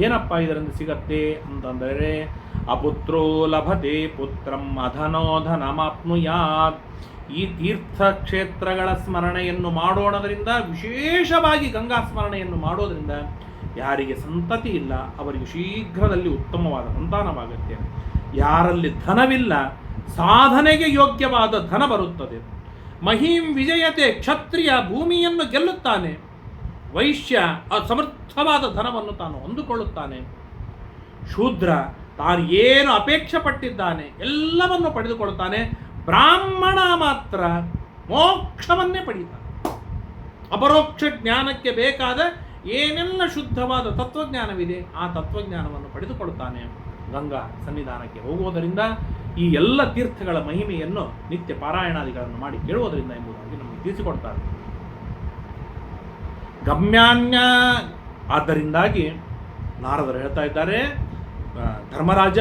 ಏನಪ್ಪ ಇದರಿಂದ ಸಿಗತ್ತೆ ಅಂತಂದರೆ, ಅಪುತ್ರೋ ಲಭತೆ ಪುತ್ರಂ ಅಧನೋಧನಮಾಪ್ನುಯಾತ್ ಈ ತೀರ್ಥಕ್ಷೇತ್ರಗಳ ಸ್ಮರಣೆಯನ್ನು ಮಾಡೋಣದರಿಂದ, ವಿಶೇಷವಾಗಿ ಗಂಗಾ ಸ್ಮರಣೆಯನ್ನು ಮಾಡೋದರಿಂದ ಯಾರಿಗೆ ಸಂತತಿ ಇಲ್ಲ, ಅವರಿಗೆ ಶೀಘ್ರದಲ್ಲಿ ಉತ್ತಮವಾದ ಸಂತಾನವಾಗುತ್ತೆ. ಯಾರಲ್ಲಿ ಧನವಿಲ್ಲ, ಸಾಧನೆಗೆ ಯೋಗ್ಯವಾದ ಧನ ಬರುತ್ತದೆ. ಮಹೀಂ ವಿಜಯತೆ ಕ್ಷತ್ರಿಯ ಭೂಮಿಯನ್ನು ಗೆಲ್ಲುತ್ತಾನೆ. ವೈಶ್ಯ ಸಮರ್ಥವಾದ ಧನವನ್ನು ತಾನು ಹೊಂದಿಕೊಳ್ಳುತ್ತಾನೆ. ಶೂದ್ರ ತಾನು ಏನು ಅಪೇಕ್ಷೆ ಪಟ್ಟಿದ್ದಾನೆ ಎಲ್ಲವನ್ನು ಪಡೆದುಕೊಳ್ಳುತ್ತಾನೆ. ಬ್ರಾಹ್ಮಣ ಮಾತ್ರ ಮೋಕ್ಷವನ್ನೇ ಪಡೀತಾನೆ. ಅಪರೋಕ್ಷ ಜ್ಞಾನಕ್ಕೆ ಬೇಕಾದ ಏನೆಲ್ಲ ಶುದ್ಧವಾದ ತತ್ವಜ್ಞಾನವಿದೆ, ಆ ತತ್ವಜ್ಞಾನವನ್ನು ಪಡೆದುಕೊಳ್ಳುತ್ತಾನೆ ಗಂಗಾ ಸನ್ನಿಧಾನಕ್ಕೆ ಹೋಗುವುದರಿಂದ, ಈ ಎಲ್ಲ ತೀರ್ಥಗಳ ಮಹಿಮೆಯನ್ನು ನಿತ್ಯ ಪಾರಾಯಣಾದಿಗಳನ್ನು ಮಾಡಿ ಕೇಳುವುದರಿಂದ ಎಂಬುದಾಗಿ ನಮಗೆ ತಿಳಿಸಿಕೊಡ್ತಾರೆ. ಗಮ್ಯಾನ್ಯ, ಆದ್ದರಿಂದಾಗಿ ನಾರದರು ಹೇಳ್ತಾ ಇದ್ದಾರೆ ಧರ್ಮರಾಜ,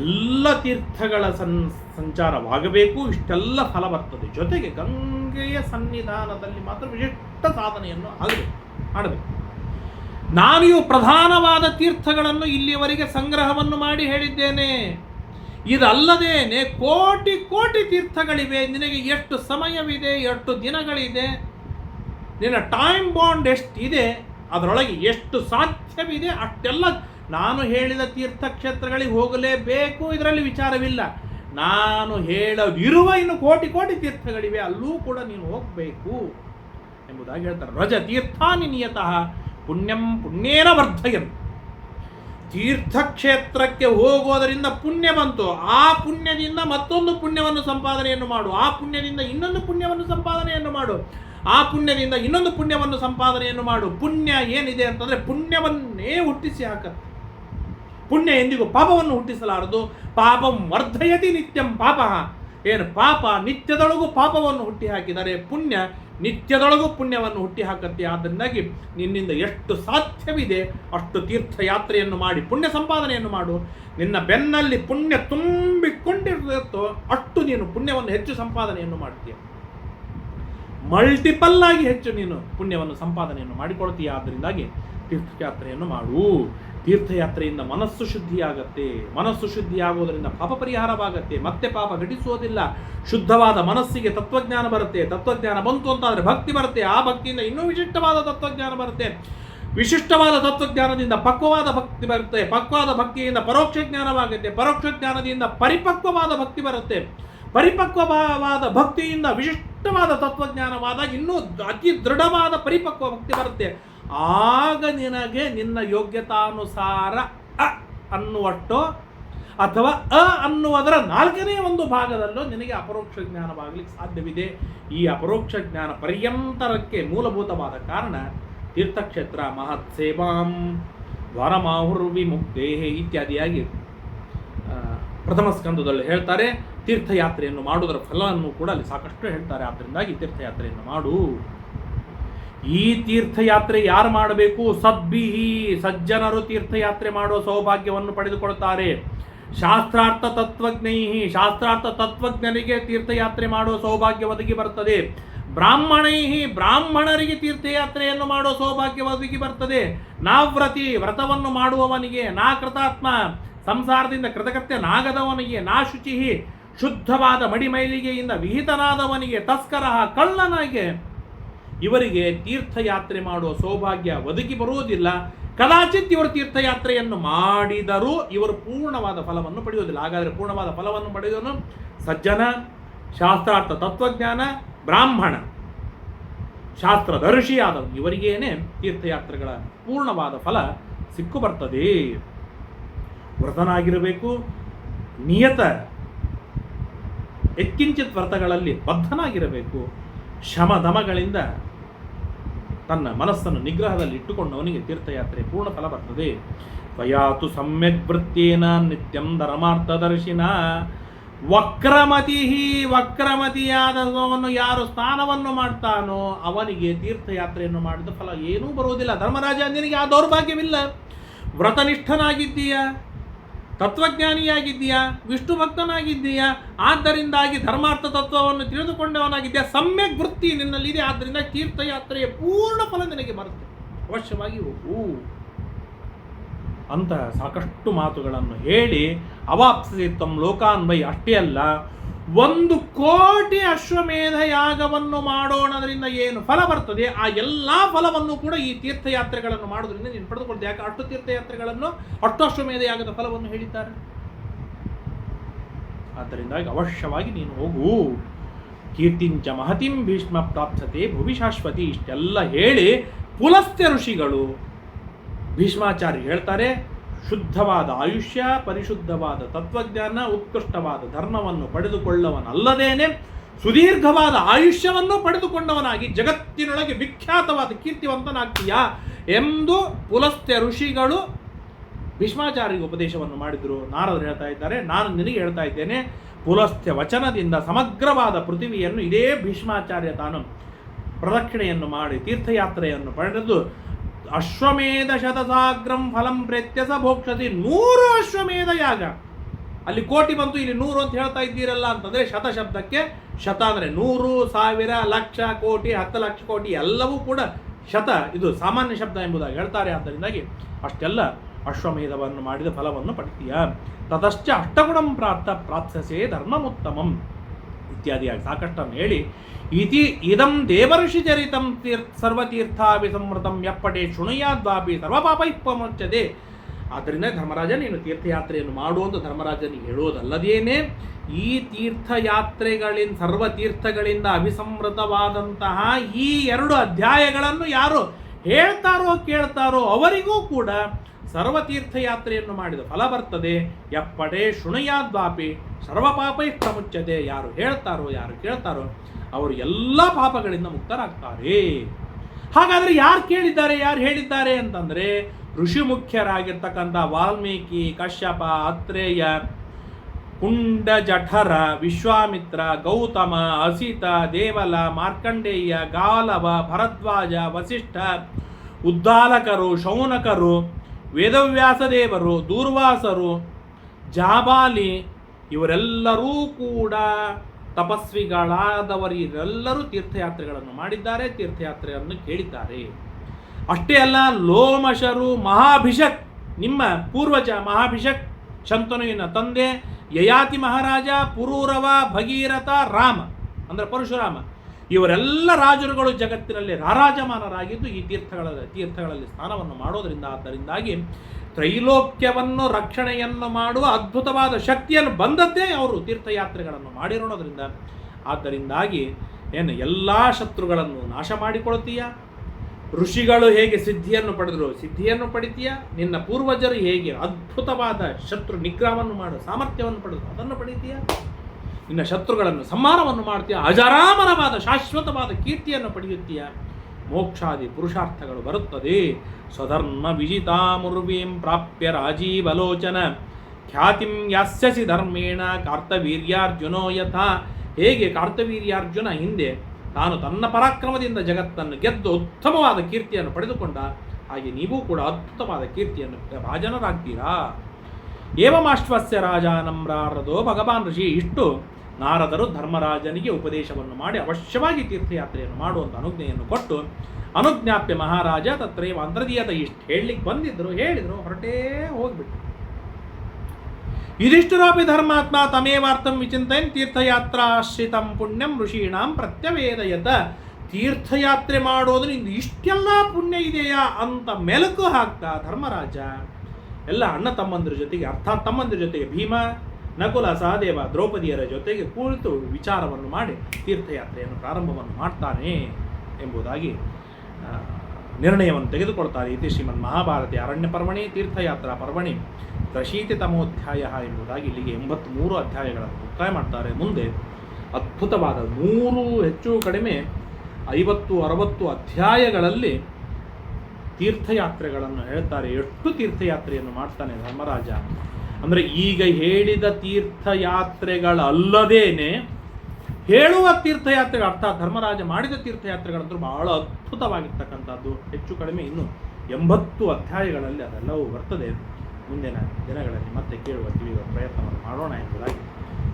ಎಲ್ಲ ತೀರ್ಥಗಳ ಸನ್, ಸಂಚಾರವಾಗಬೇಕು, ಇಷ್ಟೆಲ್ಲ ಫಲ ಬರ್ತದೆ. ಜೊತೆಗೆ ಗಂಗೆಯ ಸನ್ನಿಧಾನದಲ್ಲಿ ಮಾತ್ರ ವಿಶಿಷ್ಟ ಸಾಧನೆಯನ್ನು ಆಗಬೇಕು, ಮಾಡಬೇಕು. ನಾನು ಇವು ಪ್ರಧಾನವಾದ ತೀರ್ಥಗಳನ್ನು ಇಲ್ಲಿಯವರೆಗೆ ಸಂಗ್ರಹವನ್ನು ಮಾಡಿ ಹೇಳಿದ್ದೇನೆ. ಇದಲ್ಲದೇನೆ ಕೋಟಿ ಕೋಟಿ ತೀರ್ಥಗಳಿವೆ. ನಿನಗೆ ಎಷ್ಟು ಸಮಯವಿದೆ? ಎಷ್ಟು ದಿನಗಳಿದೆ? ನಿನ್ನ ಟೈಮ್ ಬಾಂಡ್ ಎಷ್ಟಿದೆ? ಅದರೊಳಗೆ ಎಷ್ಟು ಸಾಧ್ಯವಿದೆ? ಅಷ್ಟೆಲ್ಲ ನಾನು ಹೇಳಿದ ತೀರ್ಥಕ್ಷೇತ್ರಗಳಿಗೆ ಹೋಗಲೇಬೇಕು. ಇದರಲ್ಲಿ ವಿಚಾರವಿಲ್ಲ. ನಾನು ಹೇಳದಿರುವ ಇನ್ನು ಕೋಟಿ ಕೋಟಿ ತೀರ್ಥಗಳಿವೆ. ಅಲ್ಲೂ ಕೂಡ ನೀನು ಹೋಗಬೇಕು ಎಂಬುದಾಗಿ ಹೇಳ್ತಾರೆ. ರಜ ತೀರ್ಥಾನಿ ನಿಯತಃ. ಪುಣ್ಯಂ ಪುಣ್ಯೇನ ವರ್ಧಯನ್. ತೀರ್ಥಕ್ಷೇತ್ರಕ್ಕೆ ಹೋಗೋದರಿಂದ ಪುಣ್ಯ ಬಂತು. ಆ ಪುಣ್ಯದಿಂದ ಮತ್ತೊಂದು ಪುಣ್ಯವನ್ನು ಸಂಪಾದನೆಯನ್ನು ಮಾಡು. ಆ ಪುಣ್ಯದಿಂದ ಇನ್ನೊಂದು ಪುಣ್ಯವನ್ನು ಸಂಪಾದನೆಯನ್ನು ಮಾಡು. ಆ ಪುಣ್ಯದಿಂದ ಇನ್ನೊಂದು ಪುಣ್ಯವನ್ನು ಸಂಪಾದನೆಯನ್ನು ಮಾಡು. ಪುಣ್ಯ ಏನಿದೆ ಅಂತಂದರೆ ಪುಣ್ಯವನ್ನೇ ಹುಟ್ಟಿಸಿ ಹಾಕತ್ತೆ ಪುಣ್ಯ ಎಂದಿಗೂ ಪಾಪವನ್ನು ಹುಟ್ಟಿಸಲಾರದು. ಪಾಪಂ ವರ್ಧಯತಿ ನಿತ್ಯಂ ಪಾಪ. ಏನು ಪಾಪ ನಿತ್ಯದೊಳಗೂ ಪಾಪವನ್ನು ಹುಟ್ಟಿ ಹಾಕಿದರೆ ಪುಣ್ಯ ನಿತ್ಯದೊಳಗೂ ಪುಣ್ಯವನ್ನು ಹುಟ್ಟಿ ಹಾಕತ್ತೆ ಆದ್ದರಿಂದಾಗಿ ನಿನ್ನಿಂದ ಎಷ್ಟು ಸಾಧ್ಯವಿದೆ ಅಷ್ಟು ತೀರ್ಥಯಾತ್ರೆಯನ್ನು ಮಾಡಿ, ಪುಣ್ಯ ಸಂಪಾದನೆಯನ್ನು ಮಾಡು. ನಿನ್ನ ಬೆನ್ನಲ್ಲಿ ಪುಣ್ಯ ತುಂಬಿಕೊಂಡಿರುತ್ತೋ ಅಷ್ಟು ನೀನು ಪುಣ್ಯವನ್ನು ಹೆಚ್ಚು ಸಂಪಾದನೆಯನ್ನು ಮಾಡ್ತೀಯ. ಮಲ್ಟಿಪಲ್ ಆಗಿ ಹೆಚ್ಚು ನೀನು ಪುಣ್ಯವನ್ನು ಸಂಪಾದನೆಯನ್ನು ಮಾಡಿಕೊಳ್ತೀಯ. ಆದ್ದರಿಂದಾಗಿ ತೀರ್ಥಯಾತ್ರೆಯನ್ನು ಮಾಡು. ತೀರ್ಥಯಾತ್ರೆಯಿಂದ ಮನಸ್ಸು ಶುದ್ಧಿಯಾಗತ್ತೆ. ಮನಸ್ಸು ಶುದ್ಧಿಯಾಗೋದರಿಂದ ಪಾಪ ಪರಿಹಾರವಾಗತ್ತೆ. ಮತ್ತೆ ಪಾಪ ಘಟಿಸುವುದಿಲ್ಲ. ಶುದ್ಧವಾದ ಮನಸ್ಸಿಗೆ ತತ್ವಜ್ಞಾನ ಬರುತ್ತೆ. ತತ್ವಜ್ಞಾನ ಬಂತು ಅಂತಾದರೆ ಭಕ್ತಿ ಬರುತ್ತೆ. ಆ ಭಕ್ತಿಯಿಂದ ಇನ್ನೂ ವಿಶಿಷ್ಟವಾದ ತತ್ವಜ್ಞಾನ ಬರುತ್ತೆ. ವಿಶಿಷ್ಟವಾದ ತತ್ವಜ್ಞಾನದಿಂದ ಪಕ್ವವಾದ ಭಕ್ತಿ ಬರುತ್ತೆ. ಪಕ್ವಾದ ಭಕ್ತಿಯಿಂದ ಪರೋಕ್ಷ ಜ್ಞಾನವಾಗುತ್ತೆ. ಪರೋಕ್ಷ ಜ್ಞಾನದಿಂದ ಪರಿಪಕ್ವವಾದ ಭಕ್ತಿ ಬರುತ್ತೆ. ಪರಿಪಕ್ವವಾದ ಭಕ್ತಿಯಿಂದ ವಿಶಿಷ್ಟವಾದ ತತ್ವಜ್ಞಾನವಾದಾಗ ಇನ್ನೂ ಅತಿ ದೃಢವಾದ ಪರಿಪಕ್ವ ಭಕ್ತಿ ಬರುತ್ತೆ. ಆಗ ನಿನಗೆ ನಿನ್ನ ಯೋಗ್ಯತಾನುಸಾರ ಅ ಅನ್ನುವಟ್ಟು ಅಥವಾ ಅ ಅನ್ನುವುದರ ನಾಲ್ಕನೇ ಒಂದು ಭಾಗದಲ್ಲೂ ನಿನಗೆ ಅಪರೋಕ್ಷ ಜ್ಞಾನವಾಗಲಿಕ್ಕೆ ಸಾಧ್ಯವಿದೆ. ಈ ಅಪರೋಕ್ಷ ಜ್ಞಾನ ಪರ್ಯಂತರಕ್ಕೆ ಮೂಲಭೂತವಾದ ಕಾರಣ ತೀರ್ಥಕ್ಷೇತ್ರ ಮಹತ್ ಸೇವಾಂ ವರಮಾಹುರ್ವಿ ಮುಕ್ತೇ ಇತ್ಯಾದಿಯಾಗಿ ಪ್ರಥಮ ಸ್ಕಂದದಲ್ಲಿ ಹೇಳ್ತಾರೆ. ತೀರ್ಥಯಾತ್ರೆಯನ್ನು ಮಾಡುವುದರ ಫಲವನ್ನು ಕೂಡ ಅಲ್ಲಿ ಸಾಕಷ್ಟು ಹೇಳ್ತಾರೆ. ಆದ್ದರಿಂದಾಗಿ ತೀರ್ಥಯಾತ್ರೆಯನ್ನು ಮಾಡು. ಈ ತೀರ್ಥಯಾತ್ರೆ ಯಾರು ಮಾಡಬೇಕು? ಸದ್ಭಿಹಿ ಸಜ್ಜನರು ತೀರ್ಥಯಾತ್ರೆ ಮಾಡುವ ಸೌಭಾಗ್ಯವನ್ನು ಪಡೆದುಕೊಳ್ತಾರೆ ಶಾಸ್ತ್ರಾರ್ಥ ತತ್ವಜ್ಞೈಹಿ, ಶಾಸ್ತ್ರಾರ್ಥ ತತ್ವಜ್ಞನಿಗೆ ತೀರ್ಥಯಾತ್ರೆ ಮಾಡುವ ಸೌಭಾಗ್ಯ ಒದಗಿ ಬರ್ತದೆ ಬ್ರಾಹ್ಮಣೈಹಿ, ಬ್ರಾಹ್ಮಣರಿಗೆ ತೀರ್ಥಯಾತ್ರೆಯನ್ನು ಮಾಡುವ ಸೌಭಾಗ್ಯ ಒದಗಿ ಬರ್ತದೆ ನಾವ್ರತಿ ವ್ರತವನ್ನು ಮಾಡುವವನಿಗೆ, ನಾ ಕೃತಾತ್ಮ, ಸಂಸಾರದಿಂದ ಕೃತಕೃತ್ಯನಾಗದವನಿಗೆ ನಾ ಶುಚಿಹಿ, ಶುದ್ಧವಾದ ಮಡಿಮೈಲಿಗೆಯಿಂದ ವಿಹಿತನಾದವನಿಗೆ ತಸ್ಕರ ಕಳ್ಳನಿಗೆ ಇವರಿಗೆ ತೀರ್ಥಯಾತ್ರೆ ಮಾಡುವ ಸೌಭಾಗ್ಯ ಒದಗಿ ಬರುವುದಿಲ್ಲ. ಕದಾಚಿತ್ ಇವರು ತೀರ್ಥಯಾತ್ರೆಯನ್ನು ಮಾಡಿದರೂ ಇವರು ಪೂರ್ಣವಾದ ಫಲವನ್ನು ಪಡೆಯುವುದಿಲ್ಲ. ಹಾಗಾದರೆ ಪೂರ್ಣವಾದ ಫಲವನ್ನು ಪಡೆಯುವನು ಸಜ್ಜನ, ಶಾಸ್ತ್ರಾರ್ಥ ತತ್ವಜ್ಞಾನ, ಬ್ರಾಹ್ಮಣ ಶಾಸ್ತ್ರದರ್ಶಿಯಾದವು ಇವರಿಗೇನೆ ತೀರ್ಥಯಾತ್ರೆಗಳ ಪೂರ್ಣವಾದ ಫಲ ಸಿಕ್ಕು ಬರ್ತದೆ ವ್ರತನಾಗಿರಬೇಕು ನಿಯತ ಹೆಚ್ಚಿಂಚಿತ್ ವ್ರತಗಳಲ್ಲಿ ಬದ್ಧನಾಗಿರಬೇಕು. ಶಮದಮಗಳಿಂದ ತನ್ನ ಮನಸ್ಸನ್ನು ನಿಗ್ರಹದಲ್ಲಿ ಇಟ್ಟುಕೊಂಡವನಿಗೆ ತೀರ್ಥಯಾತ್ರೆ ಪೂರ್ಣ ಫಲ ಬರ್ತದೆ. ತ್ವಯಾತು ಸಮ್ಯಕ್ ವೃತ್ತೇನ ನಿತ್ಯಂ ಧರ್ಮಾರ್ಥದರ್ಶಿನ ವಕ್ರಮತಿ ವಕ್ರಮತಿಯಾದವನು ಯಾರು ಸ್ನಾನವನ್ನು ಮಾಡ್ತಾನೋ ಅವನಿಗೆ ತೀರ್ಥಯಾತ್ರೆಯನ್ನು ಮಾಡಿದ ಫಲ ಏನೂ ಬರುವುದಿಲ್ಲ. ಧರ್ಮರಾಜ ನಿನಗೆ ಆ ದೌರ್ಭಾಗ್ಯವಿಲ್ಲ. ವ್ರತನಿಷ್ಠನಾಗಿದ್ದೀಯ? ತತ್ವಜ್ಞಾನಿಯಾಗಿದ್ದೀಯಾ? ವಿಷ್ಣು ಭಕ್ತನಾಗಿದ್ದೀಯಾ? ಆದ್ದರಿಂದಾಗಿ ಧರ್ಮಾರ್ಥ ತತ್ವವನ್ನು ತಿಳಿದುಕೊಂಡವನಾಗಿದ್ದೀಯಾ? ಸಮ್ಯಕ್ ವೃತ್ತಿ ನಿನ್ನಲ್ಲಿದೆ. ಆದ್ದರಿಂದ ತೀರ್ಥಯಾತ್ರೆಯ ಪೂರ್ಣ ಫಲ ನಿನಗೆ ಬರುತ್ತೆ. ಅವಶ್ಯವಾಗಿ ಹೋಗು. ಅಂತ ಸಾಕಷ್ಟು ಮಾತುಗಳನ್ನು ಹೇಳಿ ಅವಾಪ್ಸಿ ಲೋಕಾನ್ವಯ. ಲೋಕಾನ್ವೈ ಅಷ್ಟೇ ಅಲ್ಲ ಒಂದು ಕೋಟಿ ಅಶ್ವಮೇಧ ಯಾಗವನ್ನು ಮಾಡೋಣದ್ರಿಂದ ಏನು ಫಲ ಬರ್ತದೆ? ಆ ಎಲ್ಲ ಫಲವನ್ನು ಕೂಡ ಈ ತೀರ್ಥಯಾತ್ರೆಗಳನ್ನು ಮಾಡೋದ್ರಿಂದ ನೀನು ಪಡೆದುಕೊಳ್ತೀವಿ ಯಾಕೆ? ಅಷ್ಟು ತೀರ್ಥಯಾತ್ರೆಗಳನ್ನು, ಅಷ್ಟು ಅಶ್ವಮೇಧ ಯಾಗದ ಫಲವನ್ನು ಹೇಳಿದ್ದಾರೆ. ಆದ್ದರಿಂದಾಗಿ ಅವಶ್ಯವಾಗಿ ನೀನು ಹೋಗು. ಕೀರ್ತಿಂಚ ಮಹತಿಂ ಭೀಷ್ಮ ಪ್ರಾಪ್ತತೆ ಭುವಿ ಶಾಶ್ವತಿ ಇಷ್ಟೆಲ್ಲ ಹೇಳಿ ಪುಲಸ್ತ್ಯ ಋಷಿಗಳು ಭೀಷ್ಮಾಚಾರ್ಯ ಹೇಳ್ತಾರೆ ಶುದ್ಧವಾದ ಆಯುಷ್ಯ, ಪರಿಶುದ್ಧವಾದ ತತ್ವಜ್ಞಾನ, ಉತ್ಕೃಷ್ಟವಾದ ಧರ್ಮವನ್ನು ಪಡೆದುಕೊಳ್ಳವನಲ್ಲದೇನೆ ಸುದೀರ್ಘವಾದ ಆಯುಷ್ಯವನ್ನು ಪಡೆದುಕೊಂಡವನಾಗಿ ಜಗತ್ತಿನೊಳಗೆ ವಿಖ್ಯಾತವಾದ ಕೀರ್ತಿವಂತನಾಗ್ತೀಯಾ ಎಂದು ಪುಲಸ್ತ್ಯ ಋಷಿಗಳು ಭೀಷ್ಮಾಚಾರ್ಯರಿಗೆ ಉಪದೇಶವನ್ನು ಮಾಡಿದರು. ನಾರದರು ಹೇಳ್ತಾ ಇದ್ದಾರೆ, ನಾನು ನಿನಗೆ ಹೇಳ್ತಾ ಇದ್ದೇನೆ, ಪುಲಸ್ತ್ಯ ವಚನದಿಂದ ಸಮಗ್ರವಾದ ಪೃಥಿವಿಯನ್ನು ಇದೇ ಭೀಷ್ಮಾಚಾರ್ಯ ತಾನು ಪ್ರದಕ್ಷಿಣೆಯನ್ನು ಮಾಡಿ ತೀರ್ಥಯಾತ್ರೆಯನ್ನು ಪಡೆದು ಅಶ್ವಮೇಧ ಶತಸಾಗ್ರಂ ಫಲಂ ಪ್ರತ್ಯಸ ಭೋಕ್ಷತಿ ನೂರು ಅಶ್ವಮೇಧ ಯಾಗ. ಅಲ್ಲಿ ಕೋಟಿ ಬಂತು, ಇಲ್ಲಿ ನೂರು ಅಂತ ಹೇಳ್ತಾ ಇದ್ದೀರಲ್ಲ ಅಂತಂದ್ರೆ ಶತ ಶಬ್ದಕ್ಕೆ ಶತ ಅಂದ್ರೆ ನೂರು, ಸಾವಿರ, ಲಕ್ಷ, ಕೋಟಿ, ಹತ್ತು ಲಕ್ಷ ಕೋಟಿ ಎಲ್ಲವೂ ಕೂಡ ಶತ, ಇದು ಸಾಮಾನ್ಯ ಶಬ್ದ ಎಂಬುದಾಗಿ ಹೇಳ್ತಾರೆ. ಆದ್ದರಿಂದಾಗಿ ಅಷ್ಟೆಲ್ಲ ಅಶ್ವಮೇಧವನ್ನು ಮಾಡಿದ ಫಲವನ್ನು ಪಡಿತೀಯ ತತಶ್ಚ ಅಷ್ಟಗುಣಂ ಪ್ರಾಪ್ತ ಪ್ರಾಪ್ಸಸೇ ಧರ್ಮಮುತ್ತಮಂ. ಇತ್ಯಾದಿಯಾಗಿ ಸಾಕಷ್ಟನ್ನು ಹೇಳಿ ಇತಿ ಇದಂ ದೇವರ್ಷಿ ಚರಿತಂ ತೀರ್ ಸರ್ವತೀರ್ಥಾಭಿ ಸಂವೃತಂ ಎಪ್ಪಡೆ ಶೃಣುಯಾದ್ವಾಪಿ ಸರ್ವಪಾಪೈಪ್ಪಮುಚ್ಚದೆ ಆದ್ದರಿಂದ ಧರ್ಮರಾಜ, ನೀನು ತೀರ್ಥಯಾತ್ರೆಯನ್ನು ಮಾಡು ಅಂತ ಧರ್ಮರಾಜನಿಗೆ ಹೇಳುವುದಲ್ಲದೇನೆ, ಈ ತೀರ್ಥಯಾತ್ರೆಗಳಿಂದ ಸರ್ವ ತೀರ್ಥಗಳಿಂದ ಅಭಿಸಮೃತವಾದಂತಹ ಈ ಎರಡು ಅಧ್ಯಾಯಗಳನ್ನು ಯಾರು ಹೇಳ್ತಾರೋ ಕೇಳ್ತಾರೋ ಅವರಿಗೂ ಕೂಡ ಸರ್ವ ತೀರ್ಥಯಾತ್ರೆಯನ್ನು ಮಾಡಿದ ಫಲ ಬರ್ತದೆ. ಎಪ್ಪಡೆ ಶುಣಯಾದ್ವಾಪಿ ಸರ್ವ ಪಾಪೈ ಪ್ರಮುಚ್ಚತೆ ಯಾರು ಹೇಳ್ತಾರೋ, ಯಾರು ಕೇಳ್ತಾರೋ, ಅವರು ಎಲ್ಲ ಪಾಪಗಳಿಂದ ಮುಕ್ತರಾಗ್ತಾರೆ. ಹಾಗಾದ್ರೆ ಯಾರು ಕೇಳಿದ್ದಾರೆ, ಯಾರು ಹೇಳಿದ್ದಾರೆ ಅಂತಂದ್ರೆ ಋಷಿ ಮುಖ್ಯರಾಗಿರ್ತಕ್ಕಂಥ ವಾಲ್ಮೀಕಿ, ಕಶ್ಯಪ, ಅತ್ರೇಯ ಕುಂಡ ಜಠರ ವಿಶ್ವಾಮಿತ್ರ, ಗೌತಮ, ಅಸಿತ, ದೇವಲ, ಮಾರ್ಕಂಡೇಯ, ಗಾಲವ, ಭರದ್ವಾಜ, ವಸಿಷ್ಠ, ಉದ್ದಾಲಕರು, ಶೌನಕರು ವೇದವ್ಯಾಸ ದೇವರು ದೂರ್ವಾಸರು, ಜಾಬಾಲಿ ಇವರೆಲ್ಲರೂ ಕೂಡ ತಪಸ್ವಿಗಳಾದವರು. ಇವರೆಲ್ಲರೂ ತೀರ್ಥಯಾತ್ರೆಗಳನ್ನು ಮಾಡಿದ್ದಾರೆ, ತೀರ್ಥಯಾತ್ರೆಯನ್ನು ಕೇಳಿದ್ದಾರೆ. ಅಷ್ಟೇ ಅಲ್ಲ, ಲೋಮಶರು, ಮಹಾಭಿಷಕ್, ನಿಮ್ಮ ಪೂರ್ವಜ ಮಹಾಭಿಷಕ್, ಶಂತನುವಿನ ತಂದೆ, ಯಯಾತಿ ಮಹಾರಾಜ, ಪುರೂರವ, ಭಗೀರಥ, ರಾಮ, ಅಂದರೆ ಪರಶುರಾಮ. ಇವರೆಲ್ಲ ರಾಜರುಗಳು ಜಗತ್ತಿನಲ್ಲಿ ರಾರಾಜಮಾನರಾಗಿದ್ದು ಈ ತೀರ್ಥಗಳ ತೀರ್ಥಗಳಲ್ಲಿ ಸ್ನಾನವನ್ನು ಮಾಡೋದರಿಂದ ಆದ್ದರಿಂದಾಗಿ ತ್ರೈಲೋಕ್ಯವನ್ನು ರಕ್ಷಣೆಯನ್ನು ಮಾಡುವ ಅದ್ಭುತವಾದ ಶಕ್ತಿಯನ್ನು ಬಂದದ್ದೇ ಅವರು ತೀರ್ಥಯಾತ್ರೆಗಳನ್ನು ಮಾಡಿರೋಣೋದ್ರಿಂದ ಆದ್ದರಿಂದಾಗಿ ಏನು ಎಲ್ಲ ಶತ್ರುಗಳನ್ನು ನಾಶ ಮಾಡಿಕೊಳ್ತೀಯ? ಋಷಿಗಳು ಹೇಗೆ ಸಿದ್ಧಿಯನ್ನು ಪಡೆದರು? ಸಿದ್ಧಿಯನ್ನು ಪಡಿತೀಯ? ನಿನ್ನ ಪೂರ್ವಜರು ಹೇಗೆ ಅದ್ಭುತವಾದ ಶತ್ರು ನಿಗ್ರಹವನ್ನು ಮಾಡುವ ಸಾಮರ್ಥ್ಯವನ್ನು ಪಡೆದರು? ಅದನ್ನು ಪಡಿತೀಯ? ನಿನ್ನ ಶತ್ರುಗಳನ್ನು ಸಂಹಾರವನ್ನು ಮಾಡ್ತೀಯ? ಅಜರಾಮರವಾದ ಶಾಶ್ವತವಾದ ಕೀರ್ತಿಯನ್ನು ಪಡೆಯುತ್ತೀಯ? ಮೋಕ್ಷಾದಿ ಪುರುಷಾರ್ಥಗಳು ಬರುತ್ತದೆ. ಸ್ವಧರ್ಮ ವಿಜಿತಾಮುರ್ವೀಂ ಪ್ರಾಪ್ಯ ರಾಜೀವಲೋಚನ. ಖ್ಯಾತಿಂ ಯಾಸ್ಯಸಿ ಧರ್ಮೇಣ ಕಾರ್ತವೀರ್ಯಾರ್ಜುನೋ ಯಥಾ. ಹೇಗೆ ಕಾರ್ತವೀರ್ಯಾರ್ಜುನ ಹಿಂದೆ ತಾನು ತನ್ನ ಪರಾಕ್ರಮದಿಂದ ಜಗತ್ತನ್ನು ಗೆದ್ದು ಉತ್ತಮವಾದ ಕೀರ್ತಿಯನ್ನು ಪಡೆದುಕೊಂಡ, ಹಾಗೆ ನೀವು ಕೂಡ ಅದ್ಭುತವಾದ ಕೀರ್ತಿಯನ್ನು ಭಾಜನರಾಗ್ತೀರಾ ಏವಮಾಶ್ವಸ್ಯ ರಾಜ ನಮ್ರಾರದೋ ಭಗವಾನ್ ಋಷಿ, ಇಷ್ಟು ನಾರದರು ಧರ್ಮರಾಜನಿಗೆ ಉಪದೇಶವನ್ನು ಮಾಡಿ ಅವಶ್ಯವಾಗಿ ತೀರ್ಥಯಾತ್ರೆಯನ್ನು ಮಾಡುವಂಥ ಅನುಜ್ಞೆಯನ್ನು ಕೊಟ್ಟು, ಅನುಜ್ಞಾಪ್ಯ ಮಹಾರಾಜ ತತ್ರೇವ ಅಂದ್ರದೀಯತ ಇಷ್ಟು ಹೇಳಲಿಕ್ಕೆ ಬಂದಿದ್ರು, ಹೇಳಿದರು, ಹೊರಟೇ ಹೋಗ್ಬಿಟ್ರು. ಯುಧಿಷ್ಠಿರೋಪಿ ಧರ್ಮಾತ್ಮ ತಮೇವಾರ್ಥಂ ವಿಚಿಂತಯನ್ ತೀರ್ಥಯಾತ್ರಾಶ್ರಿತಂ ಪುಣ್ಯಂ ಋಷೀಣಾಂ ಪ್ರತ್ಯವೇದಯತ ತೀರ್ಥಯಾತ್ರೆ ಮಾಡೋದ್ರಿಂದ ಇಷ್ಟೆಲ್ಲ ಪುಣ್ಯ ಇದೆಯಾ ಅಂತ ಮೆಲುಕು ಹಾಕ್ತಾ ಧರ್ಮರಾಜ ಎಲ್ಲ ಅಣ್ಣ ತಮ್ಮಂದಿರ ಜೊತೆಗೆ ಅರ್ಥಾತ್ ತಮ್ಮಂದಿರ ಜೊತೆಗೆ ಭೀಮ, ನಕುಲ, ಸಹದೇವ, ದ್ರೌಪದಿಯರ ಜೊತೆಗೆ ಕುಳಿತು ವಿಚಾರವನ್ನು ಮಾಡಿ ತೀರ್ಥಯಾತ್ರೆಯನ್ನು ಪ್ರಾರಂಭವನ್ನು ಮಾಡ್ತಾನೆ ಎಂಬುದಾಗಿ ನಿರ್ಣಯವನ್ನು ತೆಗೆದುಕೊಳ್ತಾರೆ. ಇತಿ ಶ್ರೀಮನ್ ಮಹಾಭಾರತಿ ಅರಣ್ಯ ಪರ್ವಣಿ, ತೀರ್ಥಯಾತ್ರಾ ಪರ್ವಣಿ ದಶೀತಿತಮೋಧ್ಯಾಯ ಎಂಬುದಾಗಿ ಇಲ್ಲಿಗೆ ಎಂಬತ್ತ್ಮೂರು ಅಧ್ಯಾಯಗಳನ್ನು ಮುಕ್ತಾಯ ಮಾಡ್ತಾರೆ. ಮುಂದೆ ಅದ್ಭುತವಾದ ನೂರು ಹೆಚ್ಚು ಕಡಿಮೆ ಐವತ್ತು, ಅರವತ್ತು ಅಧ್ಯಾಯಗಳಲ್ಲಿ ತೀರ್ಥಯಾತ್ರೆಗಳನ್ನು ಹೇಳ್ತಾರೆ. ಎಷ್ಟು ತೀರ್ಥಯಾತ್ರೆಯನ್ನು ಮಾಡ್ತಾನೆ ಧರ್ಮರಾಜ? ಅಂದರೆ ಈಗ ಹೇಳಿದ ತೀರ್ಥಯಾತ್ರೆಗಳಲ್ಲದೇನೆ ಹೇಳುವ ತೀರ್ಥಯಾತ್ರೆಗಳು, ಅರ್ಥಾತ್ ಧರ್ಮರಾಜ ಮಾಡಿದ ತೀರ್ಥಯಾತ್ರೆಗಳಂತೂ ಬಹಳ ಅದ್ಭುತವಾಗಿರ್ತಕ್ಕಂಥದ್ದು. ಹೆಚ್ಚು ಕಡಿಮೆ ಇನ್ನು ಎಂಬತ್ತು ಅಧ್ಯಾಯಗಳಲ್ಲಿ ಅದೆಲ್ಲವೂ ಬರ್ತದೆ. ಮುಂದಿನ ದಿನಗಳಲ್ಲಿ ಮತ್ತೆ ಕೇಳುವ ತಿಳಿಯುವ ಪ್ರಯತ್ನವನ್ನು ಮಾಡೋಣ ಎಂಬುದಾಗಿ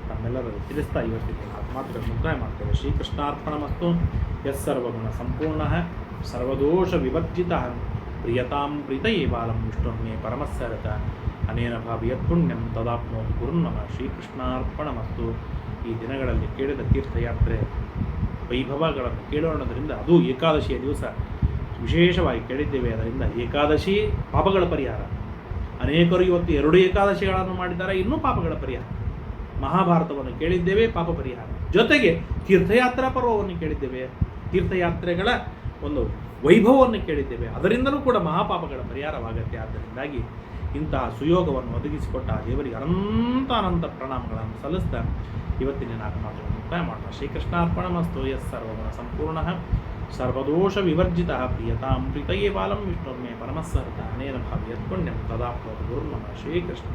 ತಮ್ಮೆಲ್ಲರೂ ತಿಳಿಸ್ತಾ ಇವತ್ತಿಗೆ ಮಾತುಗಳನ್ನು ಮಾತುಗಳು ಮುಕ್ತಾಯ ಮಾಡ್ತೇವೆ. ಶ್ರೀಕೃಷ್ಣಾರ್ಪಣ ಮತ್ತು ಎಸ್ ಸರ್ವಗುಣ ಸಂಪೂರ್ಣ. ಸರ್ವದೋಷ ವಿವರ್ಜಿತ ಪ್ರಿಯತಾಂ ಪ್ರೀತಯೇ ಬಾಲಂ ವಿಷ್ಣುರ್ಮೇ ಪರಮಸ್ಸರತ. ಅನೇನ ಭಾವಿ ಪುಣ್ಯಂ ತದಾಪ್ನೋ ಗುರುನ್ನಮ ಶ್ರೀಕೃಷ್ಣಾರ್ಪಣ ಮತ್ತು ಈ ದಿನಗಳಲ್ಲಿ ಕೇಳಿದ ತೀರ್ಥಯಾತ್ರೆ ವೈಭವಗಳನ್ನು ಕೇಳೋಣದರಿಂದ ಅದು ಏಕಾದಶಿಯ ದಿವಸ. ವಿಶೇಷವಾಗಿ ಕೇಳಿದ್ದೇವೆ, ಅದರಿಂದ ಏಕಾದಶಿ ಪಾಪಗಳ ಪರಿಹಾರ. ಅನೇಕರು ಇವತ್ತು ಎರಡು ಏಕಾದಶಿಗಳನ್ನು ಮಾಡಿದ್ದಾರೆ, ಇನ್ನೂ ಪಾಪಗಳ ಪರಿಹಾರ. ಮಹಾಭಾರತವನ್ನು ಕೇಳಿದ್ದೇವೆ, ಪಾಪ ಪರಿಹಾರ. ಜೊತೆಗೆ ತೀರ್ಥಯಾತ್ರಾ ಪರ್ವವನ್ನು ಕೇಳಿದ್ದೇವೆ. ತೀರ್ಥಯಾತ್ರೆಗಳ ಒಂದು ವೈಭವವನ್ನು ಕೇಳಿದ್ದೇವೆ. ಅದರಿಂದಲೂ ಕೂಡ ಮಹಾಪಾಪಗಳ ಪರಿಹಾರವಾಗುತ್ತೆ. ಆದ್ದರಿಂದಾಗಿ ಇಂತಹ ಸುಯೋಗವನ್ನು ಒದಗಿಸಿಕೊಟ್ಟ ದೇವರಿಗೆ ಅನಂತ ಅನಂತ ಪ್ರಣಾಮಗಳನ್ನು ಸಲ್ಲಿಸ್ತಾ ಇವತ್ತಿನ ನಾಲ್ಕು ಮಾತುಗಳನ್ನು ಮುಕ್ತಾಯ ಮಾಡೋಣ ಶ್ರೀಕೃಷ್ಣಾರ್ಪಣ ಮಸ್ತು ಎಸ್ ಸರ್ವಗುಣ ಸಂಪೂರ್ಣ ಸರ್ವದೋಷ ವಿವರ್ಜಿತ ಪ್ರಿಯತಾಂ ಪ್ರೀತಯೇ ಬಾಲಂ ವಿಷ್ಣುರ್ಮೇ ಪರಮಸ್ಸರ್ತ ಅನೇನ ಭಾವ್ಯತ್ ಪುಣ್ಯಂ ತದಾಪ್ನೋತು ಗುರುರ್ನಮ ಶ್ರೀಕೃಷ್ಣ.